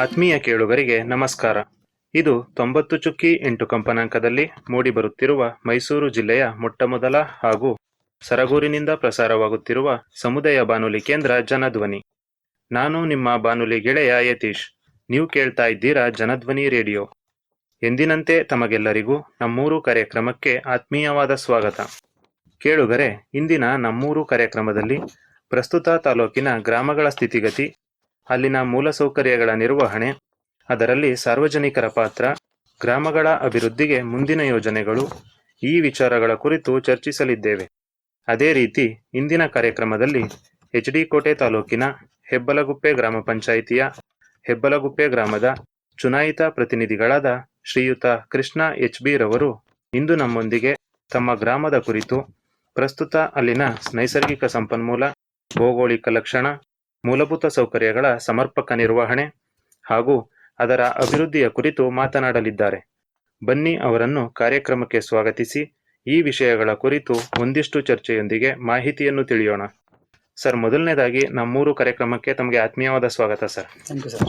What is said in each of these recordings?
ಆತ್ಮೀಯ ಕೇಳುಗರಿಗೆ ನಮಸ್ಕಾರ. ಇದು ತೊಂಬತ್ತು ಚುಕ್ಕಿ ಎಂಟು ಕಂಪನಾಂಕದಲ್ಲಿ ಮೂಡಿಬರುತ್ತಿರುವ ಮೈಸೂರು ಜಿಲ್ಲೆಯ ಮೊಟ್ಟಮೊದಲ ಹಾಗೂ ಸರಗೂರಿನಿಂದ ಪ್ರಸಾರವಾಗುತ್ತಿರುವ ಸಮುದಾಯ ಬಾನುಲಿ ಕೇಂದ್ರ ಜನಧ್ವನಿ. ನಾನು ನಿಮ್ಮ ಬಾನುಲಿ ಗೆಳೆಯ ಯತೀಶ್. ನೀವು ಕೇಳ್ತಾ ಇದ್ದೀರಾ ಜನಧ್ವನಿ ರೇಡಿಯೋ. ಎಂದಿನಂತೆ ತಮಗೆಲ್ಲರಿಗೂ ನಮ್ಮೂರು ಕಾರ್ಯಕ್ರಮಕ್ಕೆ ಆತ್ಮೀಯವಾದ ಸ್ವಾಗತ. ಕೇಳುಗರೆ, ಇಂದಿನ ನಮ್ಮೂರು ಕಾರ್ಯಕ್ರಮದಲ್ಲಿ ಪ್ರಸ್ತುತ ತಾಲೂಕಿನ ಗ್ರಾಮಗಳ ಸ್ಥಿತಿಗತಿ ಅಲ್ಲಿನ ಮೂಲಸೌಕರ್ಯಗಳ ನಿರ್ವಹಣೆ, ಅದರಲ್ಲಿ ಸಾರ್ವಜನಿಕರ ಪಾತ್ರ, ಗ್ರಾಮಗಳ ಅಭಿವೃದ್ಧಿಗೆ ಮುಂದಿನ ಯೋಜನೆಗಳು, ಈ ವಿಚಾರಗಳ ಕುರಿತು ಚರ್ಚಿಸಲಿದ್ದೇವೆ. ಅದೇ ರೀತಿ, ಇಂದಿನ ಕಾರ್ಯಕ್ರಮದಲ್ಲಿ ಎಚ್ ಡಿ ಕೋಟೆ ತಾಲೂಕಿನ ಹೆಬ್ಬಲಗುಪ್ಪೆ ಗ್ರಾಮ ಪಂಚಾಯಿತಿಯ ಹೆಬ್ಬಲಗುಪ್ಪೆ ಗ್ರಾಮದ ಚುನಾಯಿತ ಪ್ರತಿನಿಧಿಗಳಾದ ಶ್ರೀಯುತ ಕೃಷ್ಣ ಎಚ್ ಬಿ ರವರು ಇಂದು ನಮ್ಮೊಂದಿಗೆ ತಮ್ಮ ಗ್ರಾಮದ ಕುರಿತು ಪ್ರಸ್ತುತ ಅಲ್ಲಿನ ನೈಸರ್ಗಿಕ ಸಂಪನ್ಮೂಲ, ಭೌಗೋಳಿಕ ಲಕ್ಷಣ ಮೂಲಭೂತ ಸೌಕರ್ಯಗಳ ಸಮರ್ಪಕ ನಿರ್ವಹಣೆ ಹಾಗೂ ಅದರ ಅಭಿವೃದ್ಧಿಯ ಕುರಿತು ಮಾತನಾಡಲಿದ್ದಾರೆ. ಬನ್ನಿ ಅವರನ್ನು ಕಾರ್ಯಕ್ರಮಕ್ಕೆ ಸ್ವಾಗತಿಸಿ ಈ ವಿಷಯಗಳ ಕುರಿತು ಒಂದಿಷ್ಟು ಚರ್ಚೆಯೊಂದಿಗೆ ಮಾಹಿತಿಯನ್ನು ತಿಳಿಯೋಣ. ಸರ್ ಮೊದಲನೇದಾಗಿ ನಮ್ಮೂರು ಕಾರ್ಯಕ್ರಮಕ್ಕೆ ತಮಗೆ ಆತ್ಮೀಯವಾದ ಸ್ವಾಗತ ಸರ್. Thank you sir.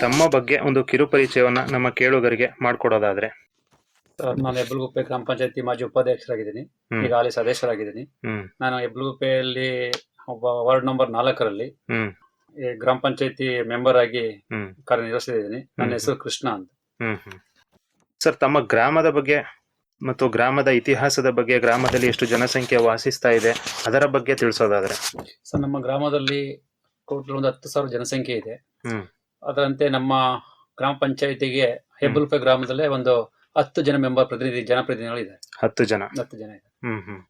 ತಮ್ಮ ಬಗ್ಗೆ ಒಂದು ಕಿರು ಪರಿಚಯವನ್ನ ನಮ್ಮ ಕೇಳುಗರಿಗೆ ಮಾಡಿಕೊಡೋದಾದ್ರೆ. ನಾನು ಹೆಬ್ಬಲಗುಪ್ಪೆ ಗ್ರಾಮ ಪಂಚಾಯತಿ ಮಾಜಿ ಉಪಾಧ್ಯಕ್ಷರಾಗಿದ್ದೀನಿ. ಈಗ ಅಲ್ಲಿ ಸದಸ್ಯರಾಗಿದ್ದೀನಿ. ನಾನು ಹೆಬ್ಬಲಗುಪ್ಪೆಯಲ್ಲಿ ಒಬ್ಬ ವಾರ್ಡ್ ನಂಬರ್ ನಾಲ್ಕರಲ್ಲಿ ಗ್ರಾಮ ಪಂಚಾಯತಿ ಮೆಂಬರ್ ಆಗಿ ಕಾರ್ಯನಿರ್ವಹಿಸಿದ್ದೀನಿ. ನನ್ನ ಹೆಸರು ಕೃಷ್ಣ ಅಂತ. ಸರ್ ತಮ್ಮ ಗ್ರಾಮದ ಬಗ್ಗೆ ಮತ್ತು ಗ್ರಾಮದ ಇತಿಹಾಸದ ಬಗ್ಗೆ ಗ್ರಾಮದಲ್ಲಿ ಎಷ್ಟು ಜನಸಂಖ್ಯೆ ವಾಸಿಸ್ತಾ ಇದೆ ಅದರ ಬಗ್ಗೆ ತಿಳಿಸೋದಾದ್ರೆ. ಸರ್ ನಮ್ಮ ಗ್ರಾಮದಲ್ಲಿ ಟೋಟಲ್ ಒಂದು ಹತ್ತು ಸಾವಿರ ಜನಸಂಖ್ಯೆ ಇದೆ. ಅದರಂತೆ ನಮ್ಮ ಗ್ರಾಮ ಪಂಚಾಯತಿಗೆ ಹೆಬ್ಬಲ್ಪೆ ಗ್ರಾಮದಲ್ಲೇ ಒಂದು ಹತ್ತು ಜನ ಮೆಂಬರ್ ಪ್ರತಿನಿಧಿ ಜನಪ್ರತಿನಿಧಿಗಳು ಇದ್ದಾರೆ ಹತ್ತು ಜನ. ಹತ್ತು ಜನ ಇದೆ ಹ್ಮ್ ಹ್ಮ್.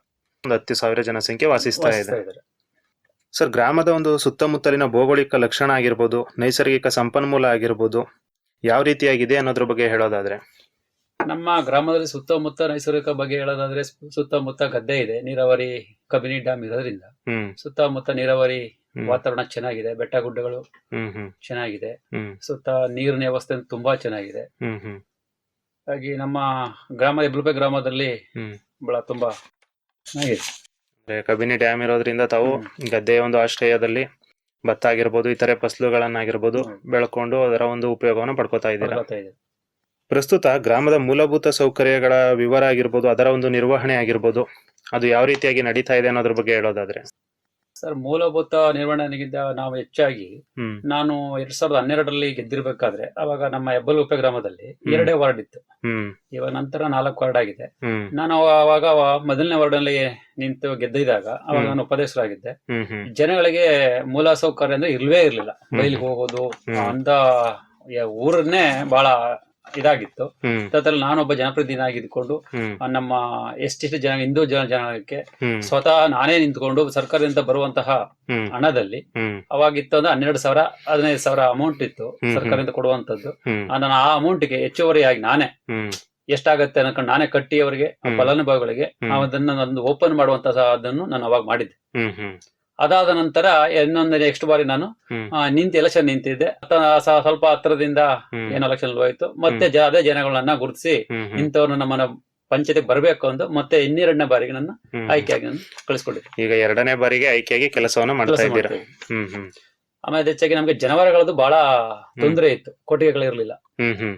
ಒಂದು ಹತ್ತು ಸಾವಿರ ಜನಸಂಖ್ಯೆ ವಾಸಿಸ್ತಾ ಇದೆ. ವಾಸಿಸ್ತಾ ಇದ್ದಾರೆ. ಸರ್ ಗ್ರಾಮದ ಒಂದು ಸುತ್ತಮುತ್ತಲಿನ ಭೌಗೋಳಿಕ ಲಕ್ಷಣ ಆಗಿರ್ಬೋದು ನೈಸರ್ಗಿಕ ಸಂಪನ್ಮೂಲ ಆಗಿರ್ಬೋದು ಯಾವ ರೀತಿಯಾಗಿದೆ ಅನ್ನೋದ್ರ ಬಗ್ಗೆ ಹೇಳೋದಾದ್ರೆ? ನಮ್ಮ ಗ್ರಾಮದಲ್ಲಿ ಸುತ್ತಮುತ್ತ ನೈಸರ್ಗಿಕ ಬಗ್ಗೆ ಹೇಳೋದಾದ್ರೆ ಸು- ಸುತ್ತಮುತ್ತ ಗದ್ದೆ ಇದೆ ನೀರಾವರಿ ಕಬಿನಿ ಡ್ಯಾಮ್ ಇರೋದ್ರಿಂದ. ಹ್ಮ್. ಸುತ್ತಮುತ್ತ ನೀರಾವರಿ ಹ್ಮ್. ವಾತಾವರಣ ಚೆನ್ನಾಗಿದೆ ಬೆಟ್ಟ ಗುಡ್ಡಗಳು ಹ್ಮ್ ಹ್ಮ್. ಚೆನ್ನಾಗಿದೆ. ಹ್ಮ್. ಸುತ್ತ ನೀರಿನ ವ್ಯವಸ್ಥೆ ತುಂಬಾ ಚೆನ್ನಾಗಿದೆ. ಹ್ಮ್ ಹ್ಮ್. ಹಾಗಾಗಿ ನಮ್ಮ ಗ್ರಾಮ ಹೆಬ್ಲುಪೆ ಗ್ರಾಮದಲ್ಲಿ ಹ್ಮ್. ಬಹಳ ತುಂಬಾ ಚೆನ್ನಾಗಿದೆ. ಅಂದ್ರೆ ಕಬಿನಿ ಡ್ಯಾಮ್ ಇರೋದ್ರಿಂದ ತಾವು ಗದ್ದೆಯ ಒಂದು ಆಶ್ರಯದಲ್ಲಿ ಭತ್ತ ಆಗಿರ್ಬೋದು ಇತರೆ ಫಸಲುಗಳನ್ನಾಗಿರ್ಬೋದು ಹ್ಮ್. ಬೆಳ್ಕೊಂಡು ಅದರ ಒಂದು ಉಪಯೋಗವನ್ನು ಪಡ್ಕೋತಾ ಇದ್ದೀರಾ? ಇದೆ ಪ್ರಸ್ತುತ ಗ್ರಾಮದ ಮೂಲಭೂತ ಸೌಕರ್ಯಗಳ ವಿವರ ಆಗಿರ್ಬೋದು ಅದರ ಒಂದು ನಿರ್ವಹಣೆ ಆಗಿರ್ಬೋದು ಅದು ಯಾವ ರೀತಿಯಾಗಿ ನಡೀತಾ ಇದೆ ಅನ್ನೋದ್ರ ಬಗ್ಗೆ ಹೇಳೋದಾದ್ರೆ. ಸರ್ ಮೂಲಭೂತ ನಿರ್ವಹಣೆಗಿಂತ ನಾವು ಹೆಚ್ಚಾಗಿ ನಾನು ಎರಡ್ ಸಾವಿರದ ಹನ್ನೆರಡರಲ್ಲಿ ಗೆದ್ದಿರ್ಬೇಕಾದ್ರೆ ಅವಾಗ ನಮ್ಮ ಹೆಬ್ಬಲುಪೆ ಗ್ರಾಮದಲ್ಲಿ ಎರಡೇ ವಾರ್ಡ್ ಇತ್ತು. ಇವಾಗ ನಂತರ ನಾಲ್ಕು ವಾರ್ಡ್ ಆಗಿದೆ. ನಾನು ಅವಾಗ ಮೊದಲನೇ ವಾರ್ಡ್ನಲ್ಲಿ ನಿಂತು ಗೆದ್ದಿದಾಗ ಅವಾಗ ನಾನು ಉಪದೇಶರಾಗಿದ್ದೆ. ಜನಗಳಿಗೆ ಮೂಲ ಸೌಕರ್ಯ ಅಂದ್ರೆ ಇಲ್ವೇ ಇರ್ಲಿಲ್ಲ. ಬೈಲಿಗೆ ಹೋಗೋದು. ಅಂತ ಊರನ್ನೇ ಬಹಳ ಇದಾಗಿತ್ತು. ಹ್ಮ್. ಅದ್ರಲ್ಲಿ ನಾನೊಬ್ಬ ಜನಪ್ರತಿನಿಧಿ ಆ ನಮ್ಮ ಎಷ್ಟಿಷ್ಟು ಜನ ಹಿಂದೂ ಜನ ಜನಕ್ಕೆ ಸ್ವತಃ ನಾನೇ ನಿಂತ್ಕೊಂಡು ಸರ್ಕಾರದಿಂದ ಬರುವಂತಹ ಹಣದಲ್ಲಿ ಅವಾಗಿತ್ತು ಅಂದ್ರೆ ಹನ್ನೆರಡು ಸಾವಿರ ಹದಿನೈದು ಸಾವಿರ ಅಮೌಂಟ್ ಇತ್ತು ಸರ್ಕಾರದಿಂದ ಕೊಡುವಂತದ್ದು ನಾನು ಆ ಅಮೌಂಟ್ಗೆ ಹೆಚ್ಚುವರಿಯಾಗಿ ನಾನೇ ಎಷ್ಟಾಗತ್ತೆ ಅನ್ಕೊಂಡು ನಾನೇ ಕಟ್ಟಿ ಅವರಿಗೆ ಫಲಾನುಭವಿಗಳಿಗೆ. ಅದನ್ನ ಒಂದು ಓಪನ್ ಮಾಡುವಂತಹ ಅದನ್ನು ನಾನು ಅವಾಗ ಮಾಡಿದ್ದೆ. ಅದಾದ ನಂತರ ಇನ್ನೊಂದು ನೆಕ್ಸ್ಟ್ ಬಾರಿ ನಾನು ನಿಂತು ಎಲೆಕ್ಷನ್ ನಿಂತಿದ್ದೆ. ಸ್ವಲ್ಪ ಹತ್ರದಿಂದ ಏನು ಎಲೆಕ್ಷನ್ ಹೋಯ್ತು. ಮತ್ತೆ ಅದೇ ಜನಗಳನ್ನ ಗುರುತಿಸಿ ಇಂಥವ್ರನ್ನ ನಮ್ಮನ್ನ ಪಂಚಾಯತ್ ಬರಬೇಕು ಅಂದು ಮತ್ತೆ ಇನ್ನೆರಡನೇ ಬಾರಿಗೆ ನನ್ನ ಆಯ್ಕೆ ಆಯ್ಕೆಯಾಗಿ ಕಳಿಸ್ಕೊಡಿ ಈಗ ಎರಡನೇ ಬಾರಿಗೆ ಆಯ್ಕೆಯಾಗಿ ಕೆಲಸವನ್ನ ಮಾಡ್ತಾ ಇದ್ದೀರಾ? ಹ್ಮ್ ಹ್ಮ್. ಆಮೇಲೆ ಹೆಚ್ಚಾಗಿ ನಮ್ಗೆ ಜನವರಗಳದ್ದು ಬಹಳ ತೊಂದರೆ ಇತ್ತು. ಕೊಟ್ಟಿಗೆಗಳಿರ್ಲಿಲ್ಲ.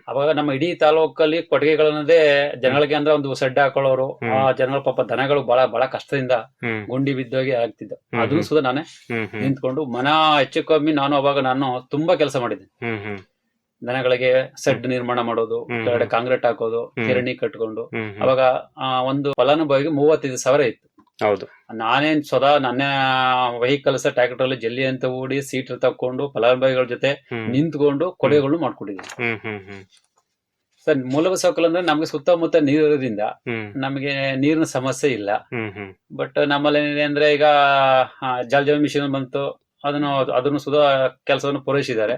ಅವಾಗ ನಮ್ಮ ಇಡೀ ತಾಲೂಕಲ್ಲಿ ಕೊಟ್ಟಿಗೆಗಳನ್ನದೇ ಜನಗಳಿಗೆ ಅಂದ್ರೆ ಒಂದು ಸೆಡ್ ಹಾಕೊಳ್ಳೋರು ಆ ಜನಗಳ ಪಾಪ ದನಗಳು ಬಹಳ ಬಹಳ ಕಷ್ಟದಿಂದ ಗುಂಡಿ ಬಿದ್ದೋಗಿ ಆಗ್ತಿದ್ದ ಅದು ಸುದ ನಾನೇ ನಿಂತ್ಕೊಂಡು ಮನ ಹೆಚ್ಚು ಕಮ್ಮಿ ನಾನು ಅವಾಗ ನಾನು ತುಂಬಾ ಕೆಲಸ ಮಾಡಿದ್ದೆ ದನಗಳಿಗೆ ಸೆಡ್ ನಿರ್ಮಾಣ ಮಾಡೋದು. ಕೆಳಗಡೆ ಕಾಂಕ್ರೀಟ್ ಹಾಕೋದು. ಕಿರಣಿ ಕಟ್ಕೊಂಡು. ಅವಾಗ ಒಂದು ಫಲಾನುಭವಿಗೆ ಮೂವತ್ತೈದು ಸಾವಿರ ಇತ್ತು. ಹೌದು. ನಾನೇನ್ ಸ್ವತಃ ನನ್ನ ವೆಹಿಕಲ್ಸ್ ಟ್ರ್ಯಾಕ್ಟರ್ ಅಲ್ಲಿ ಜಲ್ಲಿ ಅಂತ ಓಡಿ ಸೀಟ್ ತಕೊಂಡು ಫಲಾನುಭವಿಗಳ ಜೊತೆ ನಿಂತ್ಕೊಂಡು ಕೊಡುಗೆಗಳು ಮಾಡ್ಕೊಂಡಿದ್ದೀನಿ ಸರ್ ಮೂಲಭೂತ ಸೌಕರ್ಯ ಅಂದ್ರೆ ನಮ್ಗೆ ಸುತ್ತಮುತ್ತ ನೀರಿರೋದ್ರಿಂದ ನಮಗೆ ನೀರಿನ ಸಮಸ್ಯೆ ಇಲ್ಲ. ಬಟ್ ನಮ್ಮಲ್ಲಿ ಏನಿದೆ ಅಂದ್ರೆ ಈಗ ಜಲ್ ಜಲ ಜೀವನ ಮಿಷನ್ ಬಂತು ಅದನ್ನು ಅದನ್ನು ಸುಧಾ ಕೆಲಸವನ್ನು ಪೂರೈಸಿದ್ದಾರೆ.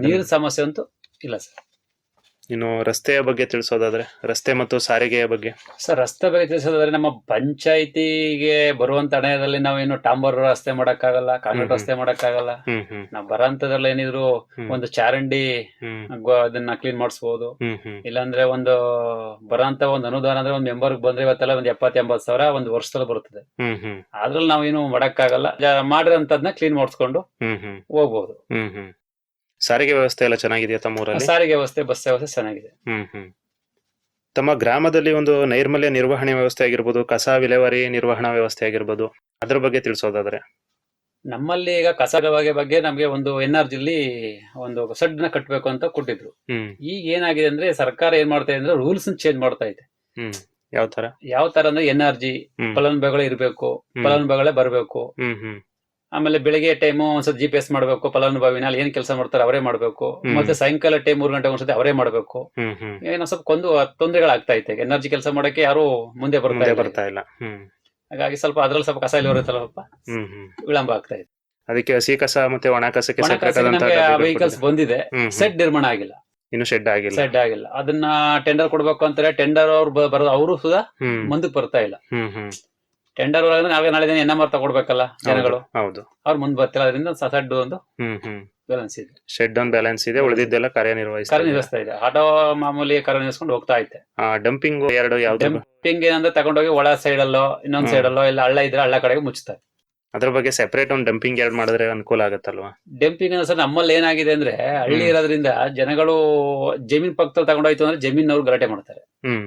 ನೀರಿನ ಸಮಸ್ಯೆ ಅಂತೂ ಇಲ್ಲ ಸರ್. ಇನ್ನು ರಸ್ತೆಯ ಬಗ್ಗೆ ತಿಳಿಸೋದಾದ್ರೆ ರಸ್ತೆ ಮತ್ತು ಸಾರಿಗೆಯ ಬಗ್ಗೆ. ಸರ್ ರಸ್ತೆ ಬಗ್ಗೆ ತಿಳಿಸೋದಾದ್ರೆ ನಮ್ಮ ಪಂಚಾಯತಿಗೆ ಬರುವಂತ ಹಣದಲ್ಲಿ ನಾವೇನು ಟಾಂಬರ್ ರಸ್ತೆ ಮಾಡಕ್ಕಾಗಲ್ಲ ಕಾಂಕ್ರೀಟ್. ರಸ್ತೆ ಮಾಡಕ್ಕಾಗಲ್ಲ. ನಾವ್ ಬರಂತದಲ್ಲ ಏನಿದ್ರು ಒಂದು ಚಾರಂಡಿ ಅದನ್ನ ಕ್ಲೀನ್ ಮಾಡಿಸಬಹುದು ಇಲ್ಲಾಂದ್ರೆ ಒಂದು ಬರಂತ ಒಂದು ಅನುದಾನ ಅಂದ್ರೆ ಒಂದು ಮೆಂಬರ್ ಬಂದ್ರೆ ಇವತ್ತೆಲ್ಲ ಒಂದು ಎಪ್ಪತ್ ಎಂಬತ್ ಸಾವಿರ ಒಂದು ವರ್ಷದಲ್ಲಿ ಬರುತ್ತದೆ. ಅದ್ರಲ್ಲಿ ನಾವೇನು ಮಾಡಕ್ಕಾಗಲ್ಲ. ಮಾಡಿರೋಂಥದ್ನ ಕ್ಲೀನ್ ಮಾಡಿಸ್ಕೊಂಡು ಹ್ಮ್ ಹ್ಮ್ ಹೋಗ್ಬೋದು ಹ್ಮ್ ಹ್ಮ್ ಸಾರಿಗೆ ವ್ಯವಸ್ಥೆ ಎಲ್ಲ ಚೆನ್ನಾಗಿದೆಯಾ ತಮ್ಮ ಊರಲ್ಲಿ ಸಾರಿಗೆ ವ್ಯವಸ್ಥೆ ಬಸ್ ವ್ಯವಸ್ಥೆ ಚೆನ್ನಾಗಿದೆ. ಹ್ಮ್ ಹ್ಮ್. ತಮ್ಮ ಗ್ರಾಮದಲ್ಲಿ ಒಂದು ನೈರ್ಮಲ್ಯ ನಿರ್ವಹಣೆ ವ್ಯವಸ್ಥೆ ಆಗಿರ್ಬೋದು ಕಸ ವಿಲೇವಾರಿ ನಿರ್ವಹಣಾ ವ್ಯವಸ್ಥೆ ಆಗಿರ್ಬೋದು ಅದ್ರ ಬಗ್ಗೆ ತಿಳಿಸೋದಾದ್ರೆ. ನಮ್ಮಲ್ಲಿ ಈಗ ಕಸ ಬಗ್ಗೆ ಬಗ್ಗೆ ನಮ್ಗೆ ಒಂದು ಎನ್ ಆರ್ ಜಿಲ್ಲಿ ಒಂದು ಸಡ್ನ ನ ಕಟ್ಟಬೇಕು ಅಂತ ಕೊಟ್ಟಿದ್ರು. ಹ್ಮ್. ಈಗ ಏನಾಗಿದೆ ಅಂದ್ರೆ ಸರ್ಕಾರ ಏನ್ ಮಾಡ್ತಾ ಇದೆ ಅಂದ್ರೆ ರೂಲ್ಸ್ ಚೇಂಜ್ ಮಾಡ್ತಾ ಇದೆ. ಹ್ಮ್. ಯಾವ ತರ ಯಾವ ತರ ಅಂದ್ರೆ ಎನ್ ಆರ್ ಜಿ ಹ್ಮ್. ಫಲಾನುಭವಿಗಳೇ ಇರಬೇಕು. ಫಲಾನುಭವಿಗಳೇ ಬರಬೇಕು. ಹ್ಮ್ ಹ್ಮ್. ಆಮೇಲೆ ಬೆಳಿಗ್ಗೆ ಟೈಮು ಒಂದ್ಸತಿ ಜಿ ಪಿ ಎಸ್ ಮಾಡಬೇಕು ಫಲಾನುಭವಿನ ಅಲ್ಲಿ ಏನ್ ಕೆಲಸ ಮಾಡ್ತಾರೆ ಅವರೇ ಮಾಡಬೇಕು. ಮತ್ತೆ ಸಾಯಂಕಾಲ ಟೈಮ್ ಮೂರು ಗಂಟೆ ಒಂದ್ಸತಿ ಅವರೇ ಮಾಡಬೇಕು. ಏನೋ ಸ್ವಲ್ಪ ಕೊಂದು ತೊಂದರೆಗಳಾಗ್ತಾ ಐತೆ. ಎನರ್ಜಿ ಕೆಲಸ ಮಾಡಕ್ಕೆ ಯಾರು ಮುಂದೆ ಬರ್ತಾ ಇಲ್ಲ. ಬರ್ತಾ ಇಲ್ಲ. ಹಾಗಾಗಿ ಸ್ವಲ್ಪ ಅದ್ರಲ್ಲಿ ಸ್ವಲ್ಪ ಕಸ ಇಲ್ಲಿ ವಿಳಂಬ ಆಗ್ತಾ ಇದೆ. ಅದಕ್ಕೆ ಹಸಿ ಕಸ ಮತ್ತೆ ಒಣ ಕಸಕ್ಕೆ ವೆಹಿಕಲ್ಸ್ ಬಂದಿದೆ. ಸೆಡ್ ನಿರ್ಮಾಣ ಆಗಿಲ್ಲ. ಇನ್ನು ಶೆಡ್ ಆಗಿಲ್ಲ. ಶೆಡ್ ಆಗಿಲ್ಲ. ಅದನ್ನ ಟೆಂಡರ್ ಕೊಡ್ಬೇಕು ಅಂತಾರೆ. ಟೆಂಡರ್ ಅವ್ರು ಬರೋದು ಅವರು ಸುಧಾ ಮುಂದಕ್ಕೆ ಬರ್ತಾ ಇಲ್ಲ. ಟೆಂಡರ್ ನಾವೇ ನಾಳೆ ದಿನ ಎನ್ ಎಂ ಆರ್ ತಗೊಡ್ಬೇಕಲ್ಲ ಜನಗಳು. ಹೌದು. ಅವ್ರು ಮುಂದ್ ಬರ್ತಿಲ್ಲ ಅದರಿಂದ ಸಡ್ ಒಂದು ಹ್ಮ್ ಹ್ಮ್. ಬ್ಯಾಲೆನ್ಸ್ ಇದೆ. ಶೆಡ್ ಒಂದು ಬ್ಯಾಲೆನ್ಸ್ ಇದೆ ಉಳಿದಿದ್ದೆಲ್ಲ ಕಾರ್ಯನಿರ್ವಹಿಸ್ತಾ ಕಾರ್ಯನಿರ್ವಹಿಸ್ತಾ ಇದೆ. ಆಟೋ ಮಾಮೂಲಿ ಕಾರ್ಯನಿರ್ವಹಿಸ್ಕೊಂಡು ಹೋಗ್ತಾ ಐತೆ ಡಂಪಿಂಗ್ ಎರಡು ಯಾವ್ದು? ಡಂಪಿಂಗ್ ಏನಂದ್ರೆ ತಗೊಂಡೋಗಿ ಒಳ ಸೈಡ್ ಅಲ್ಲೋ ಇನ್ನೊಂದ್. ಸೈಡ್ ಅಲ್ಲೋ ಇಲ್ಲ ಹಳ್ಳ ಇದ್ರೆ ಹಳ್ಳ ಕಡೆಗೆ ಮುಚ್ಚುತ್ತಾರೆ ಅದ್ರ ಬಗ್ಗೆ ಸೆಪರೇಟ್ ಒಂದು ಡಂಪಿಂಗ್ ಎರಡು ಮಾಡಿದ್ರೆ ಅನುಕೂಲ ಆಗತ್ತಲ್ವಾ? ಡಂಪಿಂಗ್ ಸರ್ ನಮ್ಮಲ್ಲಿ ಏನಾಗಿದೆ ಅಂದ್ರೆ ಹಳ್ಳಿ. ಇರೋದ್ರಿಂದ ಜನಗಳು ಜಮೀನ್ ಪಕ್ಕದಲ್ಲಿ ತಗೊಂಡೋಯ್ತು ಅಂದ್ರೆ ಜಮೀನ್ ಅವ್ರು ಗಲಾಟೆ ಮಾಡ್ತಾರೆ. ಹ್ಮ್.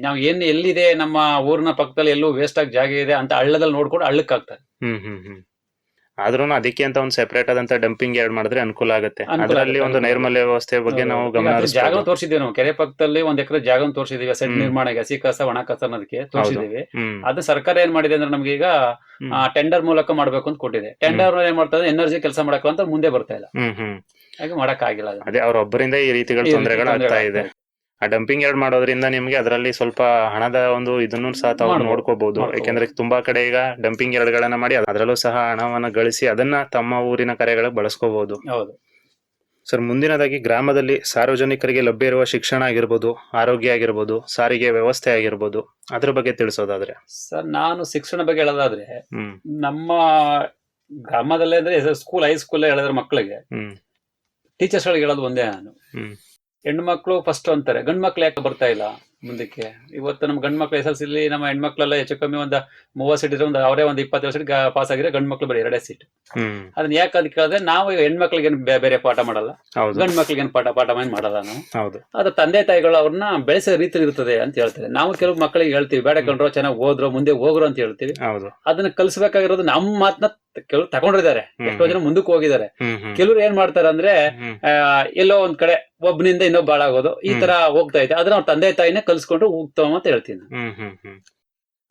ನಾವ್ ಏನ್ ಎಲ್ಲಿದೆ ನಮ್ಮ ಊರಿನ ಪಕ್ಕದಲ್ಲಿ ಎಲ್ಲೂ ವೇಸ್ಟ್ ಆಗಿ ಜಾಗ ಇದೆ ಅಂತ ಹಳ್ಳದಲ್ಲಿ ನೋಡ್ಕೊಂಡು ಹಳ್ಳಕ್ ಹಾಕ್ತಾರೆ. ಹ್ಮ್ ಹ್ಮ್ ಹ್ಮ್. ಆದ್ರೂ ಅದಕ್ಕೆ ಅಂತ ಒಂದು ಸೆಪರೇಟ್ ಆದಂತ ಡಂಪಿಂಗ್ ಯಾರ್ಡ್ ಮಾಡಿದ್ರೆ ಅನುಕೂಲ ಆಗುತ್ತೆ. ಅದರಲ್ಲಿ ಒಂದು. ನೈರ್ಮಲ್ಯ ವ್ಯವಸ್ಥೆ ಬಗ್ಗೆ ನಾವು ಗಮನ ಜಾಗ. ತೋರಿಸಿದ್ದೀವಿ ನಾವು. ಕೆರೆ ಪಕ್ಕದಲ್ಲಿ ಒಂದ್ ಎಕರೆ ಜಾಗ ತೋರಿಸಿದೀವಿ ಸೆಟ್ ನಿರ್ಮಾಣ ನಿರ್ಮಾಣಕ್ಕೆ ಹಸಿ ಕಸ ಒಣ ಕಸ ಅನ್ನೋದಕ್ಕೆ ತೋರಿಸಿದೀವಿ ಅದು ಸರ್ಕಾರ ಏನ್ ಮಾಡಿದೆ ಅಂದ್ರೆ ನಮ್ಗೆ ಈಗ ಟೆಂಡರ್ ಮೂಲಕ ಮಾಡ್ಬೇಕು ಅಂತ ಕೊಟ್ಟಿದೆ. ಟೆಂಡರ್ ಏನ್ ಮಾಡ್ತಾರೆ? ಎನರ್ಜಿ ಕೆಲಸ ಮಾಡಕ್ ಅಂತ ಮುಂದೆ ಬರ್ತಾ ಇಲ್ಲ. ಹ್ಮ್ ಹ್ಮ್. ಹಾಗೆ ಮಾಡಕ್ ಆಗಿಲ್ಲ ಅದು. ಅವ್ರೊಬ್ಬರಿಂದ ಈ ರೀತಿಗಳ ತೊಂದರೆಗಳು ಆಗ್ತಾ ಇದೆ. ಆ ಡಂಪಿಂಗ್ ಯಾರ್ಡ್ ಮಾಡೋದ್ರಿಂದ ನಿಮ್ಗೆ ಅದರಲ್ಲಿ ಸ್ವಲ್ಪ ಹಣದ ಒಂದು ಇದನ್ನು ಸಹ ತಾವು. ನೋಡ್ಕೋಬಹುದು. ಯಾಕೆಂದ್ರೆ ತುಂಬಾ ಕಡೆ ಈಗ ಡಂಪಿಂಗ್ ಯಾರ್ಡ್ ಗಳನ್ನ ಮಾಡಿ ಅದರಲ್ಲೂ ಸಹ ಹಣವನ್ನ ಗಳಿಸಿ ಅದನ್ನ ತಮ್ಮ ಊರಿನ ಕಾರ್ಯಗಳಿಗೆ ಬಳಸ್ಕೋಬಹುದು ಹೌದು. ಸರ್ ಮುಂದಿನದಾಗಿ ಗ್ರಾಮದಲ್ಲಿ ಸಾರ್ವಜನಿಕರಿಗೆ ಲಭ್ಯ ಇರುವ ಶಿಕ್ಷಣ ಆಗಿರ್ಬೋದು ಆರೋಗ್ಯ ಆಗಿರ್ಬೋದು ಸಾರಿಗೆ ವ್ಯವಸ್ಥೆ ಆಗಿರ್ಬೋದು ಅದ್ರ ಬಗ್ಗೆ ತಿಳಿಸೋದಾದ್ರೆ. ಸರ್ ನಾನು ಶಿಕ್ಷಣ ಬಗ್ಗೆ ಹೇಳೋದಾದ್ರೆ ನಮ್ಮ ಗ್ರಾಮದಲ್ಲೇ ಅಂದ್ರೆ ಸ್ಕೂಲ್ ಹೈಸ್ಕೂಲ್ ಹೇಳಿದ್ರೆ ಮಕ್ಕಳಿಗೆ ಟೀಚರ್ಸ್ ಗಳಿಗೆ ಹೇಳೋದು ಒಂದೇ ನಾನು. ಮಕ್ಕಳು ಫಸ್ಟ್ ಅಂತಾರೆ. ಗಂಡ್ ಮಕ್ಳು ಯಾಕೆ ಬರ್ತಾ ಇಲ್ಲ ಮುಂದಕ್ಕೆ? ಇವತ್ತು ನಮ್ಮ ಗಂಡ್ ಮಕ್ಳು ಎಸ್ ಎಲ್ ಸಿಲಿ ನಮ್ಮ ಹೆಣ್ಮಕ್ಳೆಲ್ಲ ಹೆಚ್ಚು ಕಮ್ಮಿ ಒಂದು ಮೂವತ್ತು ಸೀಟ್ ಇದ್ರೆ ಒಂದು ಅವರೇ ಒಂದು ಇಪ್ಪತ್ತು ಸೀಟ್ ಪಾಸ್ ಆಗಿದ್ರೆ ಗಂಡ್ ಮಕ್ಳು ಬರೀ ಎರಡೇ ಸೀಟ್ ಅದನ್ನ ಯಾಕೆ ಅದಕ್ಕೆ ಕೇಳಿದ್ರೆ ನಾವು ಹೆಣ್ಣು ಹೆಣ್ಮಕ್ಳಿಗೆ ಬೇರೆ ಪಾಠ ಮಾಡಲ್ಲ. ಗಂಡ್ ಮಕ್ಳಿಗೆ ಏನು ಪಾಠ ಪಾಠ ಮಾಡಿ ಮಾಡಲ್ಲ ನಾವು. ಹೌದು. ಅದು ತಂದೆ ತಾಯಿಗಳು ಅವ್ರನ್ನ ಬೆಳೆಸೋ ರೀತಿ ಇರ್ತದೆ ಅಂತ ಹೇಳ್ತಾರೆ. ನಾವು ಕೆಲವು ಮಕ್ಕಳಿಗೆ ಹೇಳ್ತೀವಿ ಬೇಡ ಕಂಡ್ರೋ ಚೆನ್ನಾಗಿ ಓದ್ರೋ ಮುಂದೆ ಹೋಗ್ರು ಅಂತ ಹೇಳ್ತೀವಿ. ಅದನ್ನ ಕಲಿಸಬೇಕಾಗಿರೋದು ನಮ್ಮ ಮಾತನ್ನ ಕೆಲವು ತಗೊಂಡಿದ್ದಾರೆ. ಎಷ್ಟೋ ಜನ ಮುಂದಕ್ಕೆ ಹೋಗಿದ್ದಾರೆ. ಕೆಲವ್ರು ಏನ್ ಮಾಡ್ತಾರೆ ಅಂದ್ರೆ ಎಲ್ಲೋ ಒಂದ್ ಕಡೆ ಒಬ್ಬನಿಂದ ಇನ್ನೊಬ್ಬ ಬಾಳಾಗೋದು ಈ ತರ ಹೋಗ್ತಾ ಇದೆ. ಅದನ್ನ ಅವ್ರ ತಂದೆ ತಾಯಿನೇ ಕಲ್ಸ್ಕೊಂಡು ಹೋಗ್ತಾವ ಅಂತ ಹೇಳ್ತೀನಿ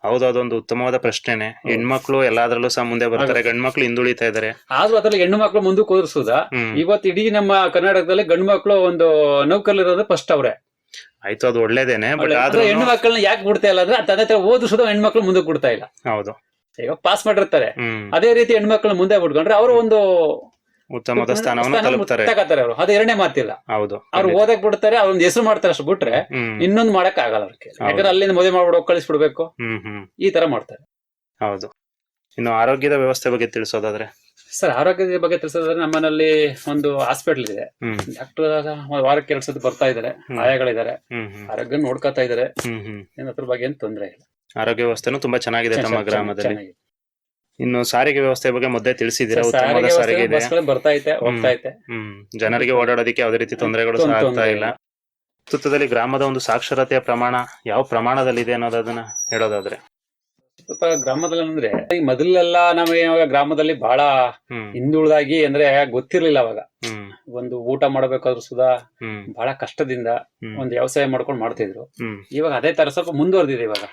ಹೌದು ಅದೊಂದು ಉತ್ತಮವಾದ ಪ್ರಶ್ನೆನೆ. ಹೆಣ್ಮಕ್ಳು ಎಲ್ಲಾದ್ರಲ್ಲೂ ಸಹ ಮುಂದೆ ಬರ್ತಾರೆ. ಗಂಡ್ಮಕ್ಳು ಹಿಂದುಳಿತಾ ಇದಾರೆ ಆದ್ರೂ ಅದ್ರಲ್ಲಿ ಹೆಣ್ಣು ಮಕ್ಳು ಮುಂದಕ್ಕೆ ಹ್ಮ್. ಇವತ್ತು ಇಡೀ ನಮ್ಮ ಕರ್ನಾಟಕದಲ್ಲಿ ಗಂಡು ಮಕ್ಳು ಒಂದು ನೌಕರಲ್ಲಿರೋದು ಫಸ್ಟ್ ಅವ್ರೆ. ಆಯ್ತು ಅದು ಒಳ್ಳೇದೇನೆ ಬಟ್ ಆದ್ರೂ ಹೆಣ್ಣು ಮಕ್ಕಳನ್ನ ಯಾಕೆ ಬಿಡ್ತಾ ಇಲ್ಲ ಅಂದ್ರೆ ತಂದೆ ತಾಯಿ ಓದಿಸೋದು ಹೆಣ್ಮಕ್ಳು ಮುಂದಕ್ಕೆ ಬಿಡ್ತಾ ಇಲ್ಲ. ಹೌದು. ಈಗ ಪಾಸ್ ಮಾಡಿರ್ತಾರೆ. ಅದೇ ರೀತಿ ಹೆಣ್ಮಕ್ಳು ಮುಂದೆ ಬಿಟ್ಕೊಂಡ್ರೆ ಅವರು ಒಂದು ಉತ್ತಮವಾದ ಸ್ಥಾನವನ್ನು ತಲುಪ್ತಾರೆ. ತಗೋತಾರೆ ಅವರು. ಅದು ಎರಡನೇ ಮಾತಿಲ್ಲ. ಹೌದು ಅವ್ರು. ಓದಕ್ ಬಿಡ್ತಾರೆ ಒಂದು ಹೆಸರು ಮಾಡ್ತಾರೆ ಅಷ್ಟು ಬಿಟ್ರೆ ಇನ್ನೊಂದು ಮಾಡಕ್ ಆಗಲ್ಲ ಅವ್ರಿಗೆ. ಯಾಕಂದ್ರೆ ಅಲ್ಲಿಂದ ಮದುವೆ ಮಾಡ್ಬಿಡೋ ಕಳಿಸ್ಬಿಡ್ಬೇಕು. ಈ ತರ ಮಾಡ್ತಾರೆ. ಹೌದು. ಇನ್ನು ಆರೋಗ್ಯದ ವ್ಯವಸ್ಥೆ ಬಗ್ಗೆ ತಿಳಿಸೋದಾದ್ರೆ? ಸರ್ ಆರೋಗ್ಯದ ಬಗ್ಗೆ ತಿಳಿಸೋದಾದ್ರೆ ನಮ್ಮನಲ್ಲಿ ಒಂದು ಹಾಸ್ಪಿಟಲ್ ಇದೆ. ಡಾಕ್ಟರ್ ವಾರಕ್ಕೆ ಎರಡು ಸತಿ ಬರ್ತಾ ಇದಾರೆ. ಆಯಾಗಳಿದ್ದಾರೆ ಆರೋಗ್ಯ ನೋಡ್ಕೊತಾ ಇದಾರೆ ಏನ್ ಅದ್ರ ಬಗ್ಗೆ ಏನ್ ತೊಂದ್ರೆ ಇಲ್ಲ. ಆರೋಗ್ಯ ವ್ಯವಸ್ಥೆನು ತುಂಬಾ ಚೆನ್ನಾಗಿದೆ ತಮ್ಮ ಗ್ರಾಮದಲ್ಲಿ. ಇನ್ನು ಸಾರಿಗೆ ವ್ಯವಸ್ಥೆ ಬಗ್ಗೆ ಮೊದಲೇ ತಿಳಿಸಿದ್ದೀರಾ ಉತ್ತಮವಾದ ಸಾರಿಗೆ ಇದೆ ಬರ್ತಾ ಐತೆ ಹೋಗ್ತಾ ಐತೆ. ಹ್ಮ್ ಜನರಿಗೆ ಓಡಾಡೋದಕ್ಕೆ ಯಾವುದೇ ರೀತಿ ತೊಂದರೆಗಳು ಸಹ ಆಗ್ತಾ ಇಲ್ಲ. ಸುತ್ತದಲ್ಲಿ ಗ್ರಾಮದ ಒಂದು ಸಾಕ್ಷರತೆಯ ಪ್ರಮಾಣ ಯಾವ ಪ್ರಮಾಣದಲ್ಲಿದೆ ಅನ್ನೋದನ್ನ ಹೇಳೋದಾದ್ರೆ. ಸ್ವಲ್ಪ ಗ್ರಾಮದಲ್ಲಿ ಅಂದ್ರೆ ಈ ಮೊದಲೆಲ್ಲ ನಮಗೆ ಇವಾಗ ಗ್ರಾಮದಲ್ಲಿ ಬಹಳ ಹಿಂದುಳಿದಾಗಿ ಅಂದ್ರೆ ಗೊತ್ತಿರ್ಲಿಲ್ಲ ಅವಾಗ. ಒಂದು ಊಟ ಮಾಡಬೇಕಾದ್ರು ಸುಧಾ ಹ್ಮ್. ಬಹಳ ಕಷ್ಟದಿಂದ ಒಂದು ವ್ಯವಸಾಯ ಮಾಡ್ಕೊಂಡು ಮಾಡ್ತಿದ್ರು. ಇವಾಗ ಅದೇ ತರ ಸ್ವಲ್ಪ ಮುಂದುವರೆದಿದೆ ಇವಾಗ.